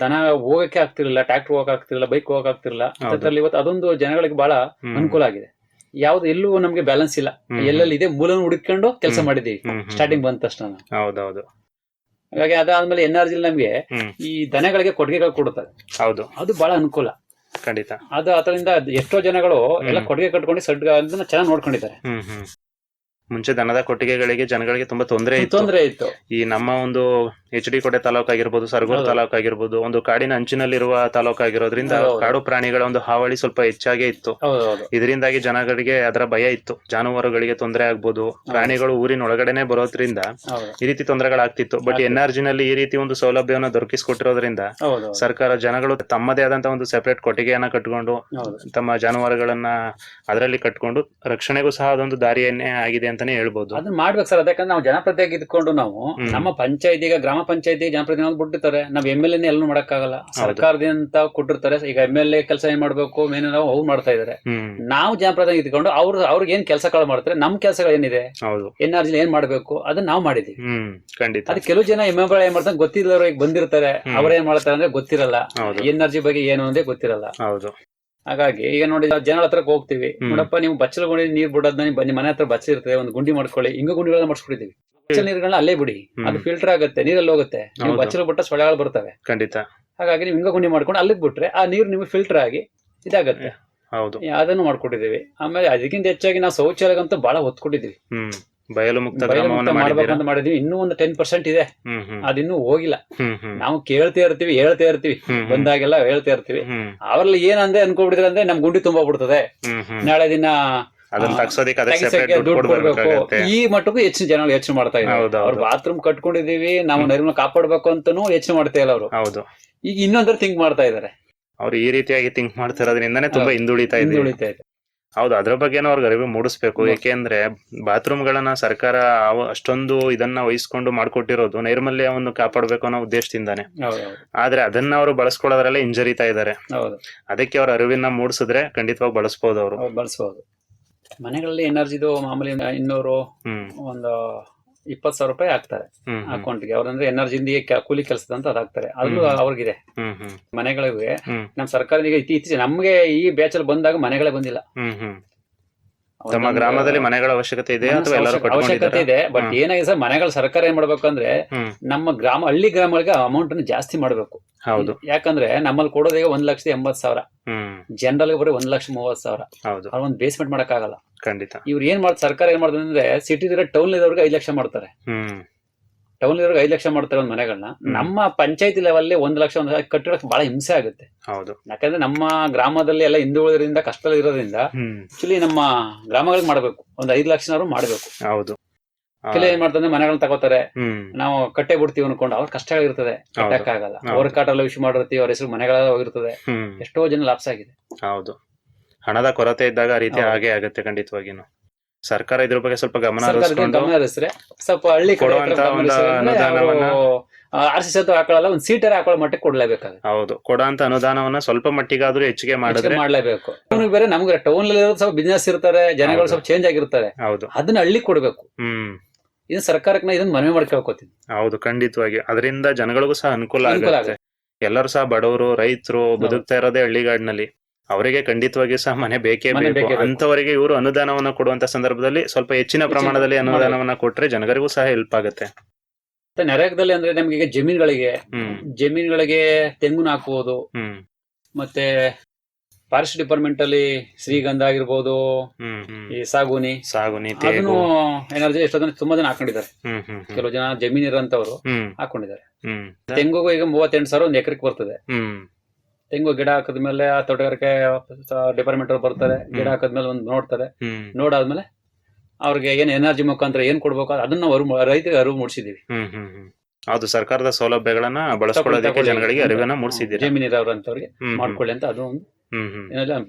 ದನ ಹೋಗಕ್ಕೆ ಆಗ್ತಿರ್ಲಿಲ್ಲ ಟ್ರಾಕ್ಟರ್ ಹೋಗಕ್ ಆಗ್ತಿರ್ಲಿಲ್ಲ ಬೈಕ್ ಹೋಗಕ್ ಆಗ್ತಿರ್ಲಿಲ್ಲ. ಅದ್ರಲ್ಲಿ ಇವತ್ತು ಅದೊಂದು ಜನಗಳಿಗೆ ಬಹಳ ಅನುಕೂಲ ಆಗಿದೆ. ಯಾವ್ದು ಎಲ್ಲೂ ನಮ್ಗೆ ಬ್ಯಾಲೆನ್ಸ್ ಇಲ್ಲ. ಎಲ್ಲೆಲ್ಲಿ ಇದೆ ಮೂಲನ ಹುಡುಕೊಂಡು ಕೆಲಸ. ಮಾಡಿದೀವಿ ಸ್ಟಾರ್ಟಿಂಗ್ ಬಂದ ತಕ್ಷಣ. ಹೌದೌದು. ಹಾಗಾಗಿ ಅದಾದ್ಮೇಲೆ ಎನ್ ಆರ್ ನಮ್ಗೆ ಈ ದನಗಳಿಗೆ ಕೊಡುಗೆಗಳು ಕೊಡುತ್ತದೆ ಹೌದು. ಅದು ಬಹಳ ಅನುಕೂಲ. ಖಂಡಿತ ಅದು ಅದರಿಂದ ಎಷ್ಟೋ ಜನಗಳು ಎಲ್ಲ. ಕೊಡುಗೆ ಕಟ್ಕೊಂಡು ಸಡ್ ಅದನ್ನ ಚೆನ್ನಾಗಿ ನೋಡ್ಕೊಂಡಿದ್ದಾರೆ ಮುಂಚೆ ದನದ ಕೊಟ್ಟಿಗೆಗಳಿಗೆ ಜನಗಳಿಗೆ ತುಂಬಾ ತೊಂದರೆ ಇತ್ತು. ತೊಂದರೆ ಇತ್ತು. ಈ ನಮ್ಮ ಒಂದು ಎಚ್ ಡಿ ಕೋಟೆ ತಾಲೂಕು ಆಗಿರ್ಬೋದು ಸರಗೂರು. ತಾಲೂಕು ಆಗಿರ್ಬೋದು ಒಂದು ಕಾಡಿನ ಅಂಚಿನಲ್ಲಿರುವ ತಾಲೂಕು ಆಗಿರೋದ್ರಿಂದ ಕಾಡು ಪ್ರಾಣಿಗಳ ಒಂದು ಹಾವಳಿ ಸ್ವಲ್ಪ ಹೆಚ್ಚಾಗೇ ಇತ್ತು. ಇದರಿಂದಾಗಿ ಜನಗಳಿಗೆ ಅದರ ಭಯ ಇತ್ತು. ಜಾನುವಾರುಗಳಿಗೆ ತೊಂದರೆ ಆಗ್ಬೋದು ಪ್ರಾಣಿಗಳು ಊರಿನ ಒಳಗಡೆನೆ ಬರೋದ್ರಿಂದ ಈ ರೀತಿ ತೊಂದರೆಗಳಾಗ್ತಿತ್ತು. ಬಟ್. ಎನ್ ಆರ್ನಲ್ಲಿ ಈ ರೀತಿ ಒಂದು ಸೌಲಭ್ಯವನ್ನು ದೊರಕಿಸಿಕೊಟ್ಟಿರೋದ್ರಿಂದ. ಸರ್ಕಾರ ಜನಗಳು ತಮ್ಮದೇ ಆದಂತ ಒಂದು ಸೆಪರೇಟ್ ಕೊಟ್ಟಿಗೆಯನ್ನ ಕಟ್ಕೊಂಡು ತಮ್ಮ ಜಾನುವಾರುಗಳನ್ನ ಅದರಲ್ಲಿ ಕಟ್ಕೊಂಡು ರಕ್ಷಣೆಗೂ ಸಹ ಅದೊಂದು ದಾರಿಯನ್ನೇ ಆಗಿದೆ ಅಂತ ಅಂತಾನೆ ಹೇಳ್ಬೋದು. ಅದನ್ನ ಮಾಡ್ಬೇಕು ಸರ್. ಅದಕ್ಕೆ ನಾವು ಜನಪ್ರತಿನಿಧಿ ಇದ್ಕೊಂಡು ನಾವು ನಮ್ಮ ಪಂಚಾಯತಿ ಈಗ ಗ್ರಾಮ ಪಂಚಾಯತಿ ಜನಪ್ರತಿನಿಧಿ ಬಿಟ್ಟಿರ್ತಾರೆ. ನಾವ್ ಎಂ ಎಲ್ ಎ ಎಲ್ಲೂ ಮಾಡಕ್ಕಾಗಲ್ಲ. ಸರ್ಕಾರದಿಂದ ಕೊಟ್ಟಿರ್ತಾರೆ. ಈಗ ಎಂ ಎಲ್ ಎ ಕೆಲಸ ಏನ್ ಮಾಡ್ಬೇಕು? ಮೇನ್ ನಾವು ಅವ್ರು ಮಾಡ್ತಾ ಇದಾರೆ. ನಾವು ಜನಪ್ರತಿನಿಧಿ ಇದ್ಕೊಂಡು ಅವ್ರ ಅವ್ರಿಗೆ ಏನ್ ಕೆಲಸಗಳು ಮಾಡ್ತಾರೆ ನಮ್ ಕೆಲಸಗಳು ಏನಿದೆ? ಹೌದು. ಎನ್ ಆರ್ ಏನ್ ಮಾಡ್ಬೇಕು? ಅದನ್ನ ನಾವು ಮಾಡಿದೀವಿ. ಖಂಡಿತ. ಅದ್ ಕೆಲವು ಜನ ಎಂ ಎಲ್ ಏನ್ ಮಾಡ್ತಾರೆ? ಗೊತ್ತಿಲ್ಲದವ್ರು ಈಗ ಬಂದಿರ್ತಾರೆ. ಅವ್ರ ಏನ್ ಮಾಡ್ತಾರೆ ಅಂದ್ರೆ ಗೊತ್ತಿರಲ್ಲ. ಹೌದು. ಎನರ್ಜಿ ಬಗ್ಗೆ ಏನು ಅಂದ್ರೆ ಗೊತ್ತಿರಲ್ಲ. ಹೌದು. ಹಾಗಾಗಿ ಈಗ ನೋಡಿ ಜನರ ಹತ್ರಕ್ಕೆ ಹೋಗ್ತೀವಿ. ನೋಡಪ್ಪ ನೀವು ಬಚ್ಚಲ ಗುಂಡಿ ನೀರ್ ಬಿಡೋದ್ನ ಮನೆ ಹತ್ರ ಬಚ್ಚ ಇರ್ತದೆ ಒಂದು ಗುಂಡಿ ಮಾಡ್ಕೊಳ್ಳಿ. ಹಿಂಗ ಗುಂಡಿಗಳನ್ನ ಮಾಡಿಸ್ಬಿಟ್ಟಿದೀವಿ. ಬಚ್ಚಲ ನೀರ್ಗಳನ್ನ ಅಲ್ಲೇ ಬಿಡಿ. ಅದು ಫಿಲ್ಟರ್ ಆಗುತ್ತೆ ನೀರಲ್ಲಿ ಹೋಗುತ್ತೆ. ನೀವು ಬಚ್ಚಲು ಬಿಟ್ಟ ಸೊಳ್ಳೆಗಳು ಬರ್ತವೆ. ಖಂಡಿತ. ಹಾಗಾಗಿ ನೀವು ಹಿಂಗ ಗುಂಡಿ ಮಾಡ್ಕೊಂಡು ಅಲ್ಲಿಗೆ ಬಿಟ್ರೆ ಆ ನೀರು ನಿಮಗೆ ಫಿಲ್ಟರ್ ಆಗಿ ಇದಾಗತ್ತೆ. ಹೌದು. ಅದನ್ನು ಮಾಡ್ಕೊಟ್ಟಿದೀವಿ. ಆಮೇಲೆ ಅದಕ್ಕಿಂತ ಹೆಚ್ಚಾಗಿ ನಾವು ಶೌಚಾಲಯಗಂತೂ ಬಹಳ ಹ್ಮ್. ಬಯಲು ಮುಕ್ತ ಗ್ರಾಮವನ್ನು ಮಾಡಿದ್ದೀರಾ? ಅಂತ ಮಾಡಿದೀವಿ. ಇನ್ನೂ ಒಂದು ಟೆನ್ ಪರ್ಸೆಂಟ್ ಇದೆ. ಹ್ಮ್ ಹ್ಮ್. ಅದಿನ್ನೂ ಹೋಗಿಲ್ಲ. ಹ್ಮ್ ಹ್ಮ್. ನಾವು ಕೇಳ್ತಾ ಇರ್ತೀವಿ ಹೇಳ್ತಾ ಇರ್ತೀವಿ. ಹ್ಮ್ ಹ್ಮ್. ಬಂದಾಗೆಲ್ಲ ಹೇಳ್ತಾ ಇರ್ತೀವಿ. ಹ್ಮ್. ಅವ್ರಲ್ಲಿ ಏನಂದ್ರೆ ಅನ್ಕೊಬಿಡಿದ್ರೆ ಅಂದ್ರೆ ನಮ್ ಗುಂಡಿ ತುಂಬಾ ಬಿಡ್ತದೆ. ಹ್ಮ್ ಹ್ಮ್. ನಾಳೆ ದಿನ ಅದನ್ನ ಆ, ತಗ್ಸೋದಿಕ್ಕೆ ಅದಕ್ಕೆ ತೆಗಿಸಕ್ಕೆ ಸೆಪರೇಟ್ ದುಡ್ಡು ದುಡ್ಡು ಕೊಡ್ಬೇಕು ಕೊಡ್ಬೇಕಾಗತ್ತೆ ಈ ಮಟ್ಟಕ್ಕೂ ಹೆಚ್ಚಿನ ಜನ ಹೆಚ್ಚು ಮಾಡ್ತಾ ಇದ್ದಾರೆ. ಹೌದು, ಹೌದು. ಅವ್ರ ಬಾತ್ರೂಮ್ ಕಟ್ಕೊಂಡಿದೀವಿ ನಾವು. ನರಿಮನ ಕಾಪಾಡ್ಬೇಕು ಅಂತಾನೂ ಹೆಚ್ಚು ಮಾಡ್ತಾ ಇಲ್ಲ ಅವರು. ಹೌದು. ಈಗ ಇನ್ನೊಂದ್ರ ಥಿಂಕ್ ಮಾಡ್ತಾ ಇದಾರೆ ಅವ್ರು ಈ ರೀತಿಯಾಗಿ ಥಿಂಕ್ ಮಾಡ್ತಿರೋದ್ರಿಂದಾನೇ ತುಂಬಾ ಹಿಂದುಳಿತಾ ಹಿಂದುಳಿತಾ ಇದೆ ಹೌದು ಅದ್ರ ಬಗ್ಗೆನೂ ಅವ್ರಿಗೆ ಅರಿವು ಮೂಡಿಸ್ಬೇಕು. ಯಾಕೆಂದ್ರೆ ಏಕೆಂದ್ರೆ ಬಾತ್ರೂಮ್ ಗಳನ್ನ ಸರ್ಕಾರ ಅಷ್ಟೊಂದು ಇದನ್ನ ವಹಿಸ್ಕೊಂಡು ಮಾಡ್ಕೊಟ್ಟಿರೋದು ನೈರ್ಮಲ್ಯವನ್ನು ಕಾಪಾಡಬೇಕು ಅನ್ನೋ ಉದ್ದೇಶದಿಂದಾನೆ. ಆದ್ರೆ ಅದನ್ನ ಅವರು ಬಳಸ್ಕೊಳ್ಳೋದ್ರಲ್ಲೇ ಇಂಜರಿತಾ ಇದ್ದಾರೆ ಹೌದು. ಅದಕ್ಕೆ ಅವ್ರ ಅರಿವಿನ ಮೂಡಿಸಿದ್ರೆ ಖಂಡಿತವಾಗಿ ಬಳಸ್ಬೋದು ಅವರು. ಹೌದು ಬಳಸಬಹುದು ಮನೆಗಳಲ್ಲಿ ಎನರ್ಜಿದು ಮಾಮೂಲಿ ಇನ್ನೂರು ಒಂದು ಇಪ್ಪತ್ತು ಸಾವಿರ ರೂಪಾಯಿ ಹಾಕ್ತಾರೆ ಅಕೌಂಟ್ಗೆ. ಅವ್ರಂದ್ರೆ ಅಕೌಂಟ್ಗೆ ಅವ್ರಂದ್ರೆ ಎನರ್ಜಿಂದ ಕೂಲಿ ಕೆಲಸದ ಅಂತ ಅದು ಹಾಕ್ತಾರೆ ಅದ್ರೂ ಹ್ಮ್. ಅವ್ರಿಗಿದೆ. ಮನೆಗಳಿಗೆ. ನಮ್ ಸರ್ಕಾರ ಈಗ ಇತ್ತೀಚೆಗೆ ನಮ್ಗೆ ಈ ಬ್ಯಾಚಲ್ಲಿ ಬಂದಾಗ ಮನೆಗಳೇ ಬಂದಿಲ್ಲ. ತಮ್ಮ ಗ್ರಾಮದಲ್ಲಿ ಮನೆಗಳ ಅವಶ್ಯಕತೆ ಇದೆ ಅಥವಾ ಎಲ್ಲರೂ ಅವಶ್ಯಕ- ಅವಶ್ಯಕತೆ ಇದೆ. ಬಟ್. ಏನಾಗಿದೆ ಸರ್ ಮನೆಗಳು ಸರ್ಕಾರ ಏನ್ ಮಾಡ್ಬೇಕಂದ್ರೆ ನಮ್ಮ ಗ್ರಾಮ ಹಳ್ಳಿ ಗ್ರಾಮಗಳಿಗೆ ಅಮೌಂಟ್ ಜಾಸ್ತಿ ಮಾಡ್ಬೇಕು. ಹೌದು. ಯಾಕಂದ್ರೆ ನಮ್ಮಲ್ಲಿ ಕೊಡೋದೇ ಒಂದ್ ಲಕ್ಷದ ಎಂಬತ್ ಸಾವಿರ. ಜನರಲ್ ಬರೀ ಒಂದ್ ಲಕ್ಷ ಮೂವತ್ ಸಾವಿರ. ಹೌದು. ಅವ್ರ ಒಂದ್ ಬೇಸ್ಮೆಂಟ್ ಮಾಡಕ್ಕಾಗಲ್ಲ. ಖಂಡಿತ. ಇವ್ರು ಏನ್ ಮಾಡ್ತಾರೆ ಸರ್ಕಾರ ಏನ್ ಮಾಡ್ತಾರೆ ಅಂದ್ರೆ ಸಿಟಿ ಟೌನ್ ಇರೋರ್ಗೆ ಐದ್ ಲಕ್ಷ ಮಾಡ್ತಾರೆ. ಟೌನ್ ಇರೋರ್ಗೆ ಐದ್ ಲಕ್ಷ ಮಾಡ್ತಾರೆ ಒಂದ್ ಮನೆಗಳನ್ನ ನಮ್ಮ ಪಂಚಾಯತಿ ಲೆವೆಲ್ ಒಂದ್ ಲಕ್ಷ ಒಂದ್ ಕಟ್ಟಡಕ್ಕೆ ಕಟ್ಟಿಡಕ್ ಬಹಳ ಹಿಂಸೆ ಆಗುತ್ತೆ. ಹೌದು. ಯಾಕಂದ್ರೆ ನಮ್ಮ ಗ್ರಾಮದಲ್ಲಿ ಎಲ್ಲ ಹಿಂದುಳಿದ್ರಿಂದ ಕಷ್ಟದಲ್ಲಿ ಇರೋದ್ರಿಂದ ಆಕ್ಚುಲಿ ನಮ್ಮ ಗ್ರಾಮಗಳಿಗೆ ಮಾಡ್ಬೇಕು. ಒಂದ್ ಐದ್ ಲಕ್ಷನವ್ರು ಮಾಡ್ಬೇಕು. ಹೌದು. ಕೆಲವು ಏನ್ ಮಾಡ್ತಾರೆ ಮನೆಗಳನ್ನ ತಗೋತಾರೆ. ನಾವು ಕಟ್ಟೆ ಬಿಡ್ತೀವಿ ಅನ್ಕೊಂಡು ಅವ್ರ ಕಷ್ಟ ಇರ್ತದೆ ಕಟ್ಟಕ್ಕಾಗಲ್ಲ. ಅವ್ರ ಕಾಟಲ್ಲ ವಿಶ್ ಮಾಡಿರ್ತೀವಿ ಅವ್ರ ಹೆಸರು ಮನೆಗಳ ಹೋಗಿರ್ತದೆ. ಎಷ್ಟೋ ಜನ ಲಾಪ್ಸ್ ಆಗಿದೆ. ಹೌದು. ಹಣದ ಕೊರತೆ ಇದ್ದಾಗ ಆ ರೀತಿ. ಹಾಗೆ ಆಗುತ್ತೆ ಖಂಡಿತವಾಗಿನು ಸರ್ಕಾರ ಇದ್ರ ಬಗ್ಗೆ ಸ್ವಲ್ಪ ಗಮನ ಗಮನ ಹರಿಸ್ರೆ ಸ್ವಲ್ಪ ಹಳ್ಳಿ ಕೊಡುವಂತ ಒಂದು ಅನುದಾನವನ್ನ- ಆರ್ ಸಿ ಸತ್ತು ಹಾಕೊಳ್ಳಲ್ಲ ಒಂದ್ ಸೀಟರ್ ಹಾಕೊಳ್ಳೋ ಮಟ್ಟಕ್ಕೆ ಕೊಡ್ಲೇಬೇಕಾಗುತ್ತೆ. ಹೌದು. ಕೊಡೋಂತ ಅನುದಾನವನ್ನ ಸ್ವಲ್ಪ ಮಟ್ಟಿಗಾದ್ರೂ ಹೆಚ್ಚಿಗೆ ಮಾಡಿದ್ರೆ ಮಾಡ್ಲೇಬೇಕು. ಅವ್ನಿಗೆ ಬೇರೆ ನಮ್ಗೆ ಟೌನ್ ಅಲ್ಲಿ ಸ್ವಲ್ಪ ಬಿಸ್ನೆಸ್ ಇರ್ತಾರೆ ಜನಗಳು ಸ್ವಲ್ಪ ಚೇಂಜ್ ಆಗಿರ್ತಾರೆ. ಹೌದು. ಅದನ್ನ ಹಳ್ಳಿ ಕೊಡ್ಬೇಕು. ಹಮ್. ಇದನ್ನ ಸರ್ಕಾರಕ್ಕೆ ನಾ ಇದನ್ನ ಮನವಿ ಮಾಡ್ಕೊಳ್ಕೊತೀನಿ ಹೌದು ಖಂಡಿತವಾಗಿ. ಅದರಿಂದ ಜನಗಳಿಗೂ ಸಹ ಅನುಕೂಲ ಅನುಕೂಲ ಆಗುತ್ತೆ. ಎಲ್ಲರೂ ಸಹ ಬಡವರು ರೈತರು ಬದುಕ್ತಾ ಇರೋದೇ ಹಳ್ಳಿಗಾಡಿನಲ್ಲಿ ಅವರಿಗೆ ಖಂಡಿತವಾಗಿ ಸಹ ಮನೆ ಬೇಕೇ ಮನೆ ಬೇಕು. ಬೇಕೇ ಬೇಕು. ಅಂತವರಿಗೆ ಇವರು ಅನುದಾನವನ್ನ ಕೊಡುವಂತ ಸಂದರ್ಭದಲ್ಲಿ ಸ್ವಲ್ಪ ಹೆಚ್ಚಿನ ಪ್ರಮಾಣದಲ್ಲಿ ಅನುದಾನವನ್ನ ಕೊಟ್ರೆ ಜನಗರಿಗೂ ಸಹ ಹೆಲ್ಪ್ ಆಗುತ್ತೆ. ಮತ್ತೆ ನರೇಗಾದಲ್ಲಿ ಅಂದ್ರೆ ನಮ್ಗೆ ಈಗ ಜಮೀನುಗಳಿಗೆ ಹ್ಮ್. ಜಮೀನುಗಳಿಗೆ ತೆಂಗುನ ಹಾಕುವುದು ಹ್ಮ್. ಮತ್ತೆ ಫಾರೆಸ್ಟ್ ಡಿಪಾರ್ಟ್ಮೆಂಟ್ ಅಲ್ಲಿ ಶ್ರೀಗಂಧ ಆಗಿರ್ಬೋದು ಈ ಸಾಗುನಿ. ಸಾಗುನಿ ಅದನ್ನು ಎನರ್ಜಿ ಎಷ್ಟೋ ಜನ ತುಂಬಾ ಜನ ಹಾಕೊಂಡಿದ್ದಾರೆ. ಕೆಲವು ಜನ ಜಮೀನ್ ಇರೋಂತವ್ರು ಹಾಕೊಂಡಿದ್ದಾರೆ. ತೆಂಗು ಈಗ ಮೂವತ್ತೆಂಟು ಸಾವಿರ ಒಂದ್ ಎಕರೆಗೆ ಬರ್ತದೆ. ತೆಂಗು ಗಿಡ ಹಾಕಿದ್ಮೇಲೆ ಆ ತೋಟಗಾರಿಕೆ ಡಿಪಾರ್ಟ್ಮೆಂಟ್ ಅವ್ರು ಬರ್ತಾರೆ ಗಿಡ ಹಾಕಿದ್ಮೇಲೆ ಒಂದು ನೋಡ್ತಾರೆ. ನೋಡಾದ್ಮೇಲೆ ಅವ್ರಿಗೆ ಏನ್ ಎನರ್ಜಿ ಮುಖಾಂತರ ಏನ್ ಕೊಡ್ಬೇಕು ಅದನ್ನ ರೈತರಿಗೆ ಅರಿವು ಮೂಡಿಸಿದೀವಿ. ಹೌದು ಸರ್ಕಾರದ ಸೌಲಭ್ಯಗಳನ್ನ ಬಳಸ್ಕೊಳ್ಳೋದಕ್ಕೆ. ಜನಗಳಿಗೆ ಅರಿವನ್ನ ಮೂಡಿಸಿದ್ದೀವಿ. ಮಾಡ್ಕೊಳ್ಳಿ ಅಂತ ಅದು ಒಂದು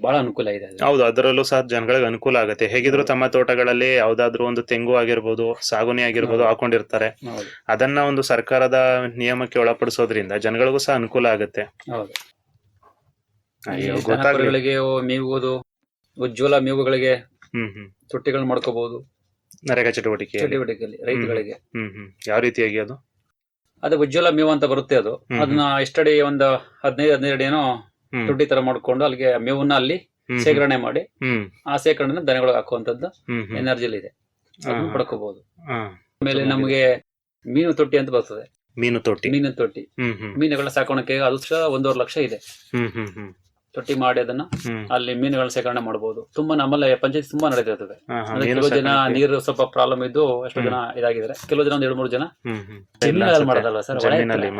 ಬಹಳ ಅನುಕೂಲ ಇದೆ ಹೌದು ಅದರಲ್ಲೂ ಸಹ ಜನಗಳಿಗೆ ಅನುಕೂಲ ಆಗುತ್ತೆ. ಹೇಗಿದ್ರು ತಮ್ಮ ತೋಟಗಳಲ್ಲಿ ಯಾವ್ದಾದ್ರು ಒಂದು ತೆಂಗು ಆಗಿರ್ಬೋದು ಸಾಗುನಿ ಆಗಿರ್ಬೋದು ಹಾಕೊಂಡಿರ್ತಾರೆ. ಅದನ್ನ ಒಂದು ಸರ್ಕಾರದ ನಿಯಮಕ್ಕೆ ಒಳಪಡಿಸೋದ್ರಿಂದ ಜನಗಳಿಗೂ ಸಹ ಅನುಕೂಲ ಆಗುತ್ತೆ. ಮೇವುವುದು ಉಜ್ವಲ ಮೇವುಗಳಿಗೆ ಹ್ಮ್ ಹ್ಮ್. ತೊಟ್ಟಿಗಳು ಮಾಡ್ಕೋಬಹುದು ನರೇಗಾ ಚಟುವಟಿಕೆ ಚಟುವಟಿಕೆಯಲ್ಲಿ ರೈತಗಳಿಗೆ. ಹ್ಮ್ ಹ್ಮ್ ಯಾವ ರೀತಿಯಾಗಿ ಅದು? ಅದು ಉಜ್ವಲ ಮೇವು ಅಂತ ಬರುತ್ತೆ ಅದು. ಅದನ್ನ ಎಷ್ಟಡಿ ಒಂದು ಹದಿನೈದು ಹದಿನೈದು ಏನೋ ತೊಟ್ಟಿ ತರ ಮಾಡ್ಕೊಂಡು ಅಲ್ಲಿಗೆ ಮೇವನ್ನ ಅಲ್ಲಿ. ಶೇಖರಣೆ ಮಾಡಿ ಆ ಶೇಖರಣೆ ದನಗಳಿಗೆ ಹಾಕುವಂತದ್ದು ಎನರ್ಜಿಲಿ ಇದೆ. ಅದನ್ನು ಪಡ್ಕೋಬಹುದು. ಆಮೇಲೆ ನಮಗೆ ಮೀನು ತೊಟ್ಟಿ ಅಂತ ಬರ್ತದೆ. ಮೀನು ತೊಟ್ಟಿ. ಮೀನು ತೊಟ್ಟಿ. ಮೀನುಗಳ ಸಾಕೋಣಕ್ಕೆ ಅದು ಸಹ ಒಂದೂವರೆ ಲಕ್ಷ ಇದೆ. ತೊಟ್ಟಿ ಮಾಡಿ ಅದನ್ನ ಅಲ್ಲಿ ಮೀನುಗಳ ಶೇಖರಣೆ ಮಾಡಬಹುದು ತುಂಬಾ ನಮ್ಮಲ್ಲಿ ಪಂಚಾಯತ್ ತುಂಬಾ ನಡೀತಿರ್ತದೆ ಕೆಲವು ಜನ. ನೀರು ಸ್ವಲ್ಪ ಪ್ರಾಬ್ಲಮ್ ಇದ್ದು ಎಷ್ಟೋ ಹ್ಮ್. ಜನ ಇದಾಗಿದ್ದಾರೆ. ಕೆಲವು ಜನ ಒಂದ್ ಎರಡು ಮೂರು ಜನ ಜಮೀನಲ್ಲಿ ಮಾಡೋದಲ್ಲ ಸರ್? ಜಮೀನಲ್ಲಿ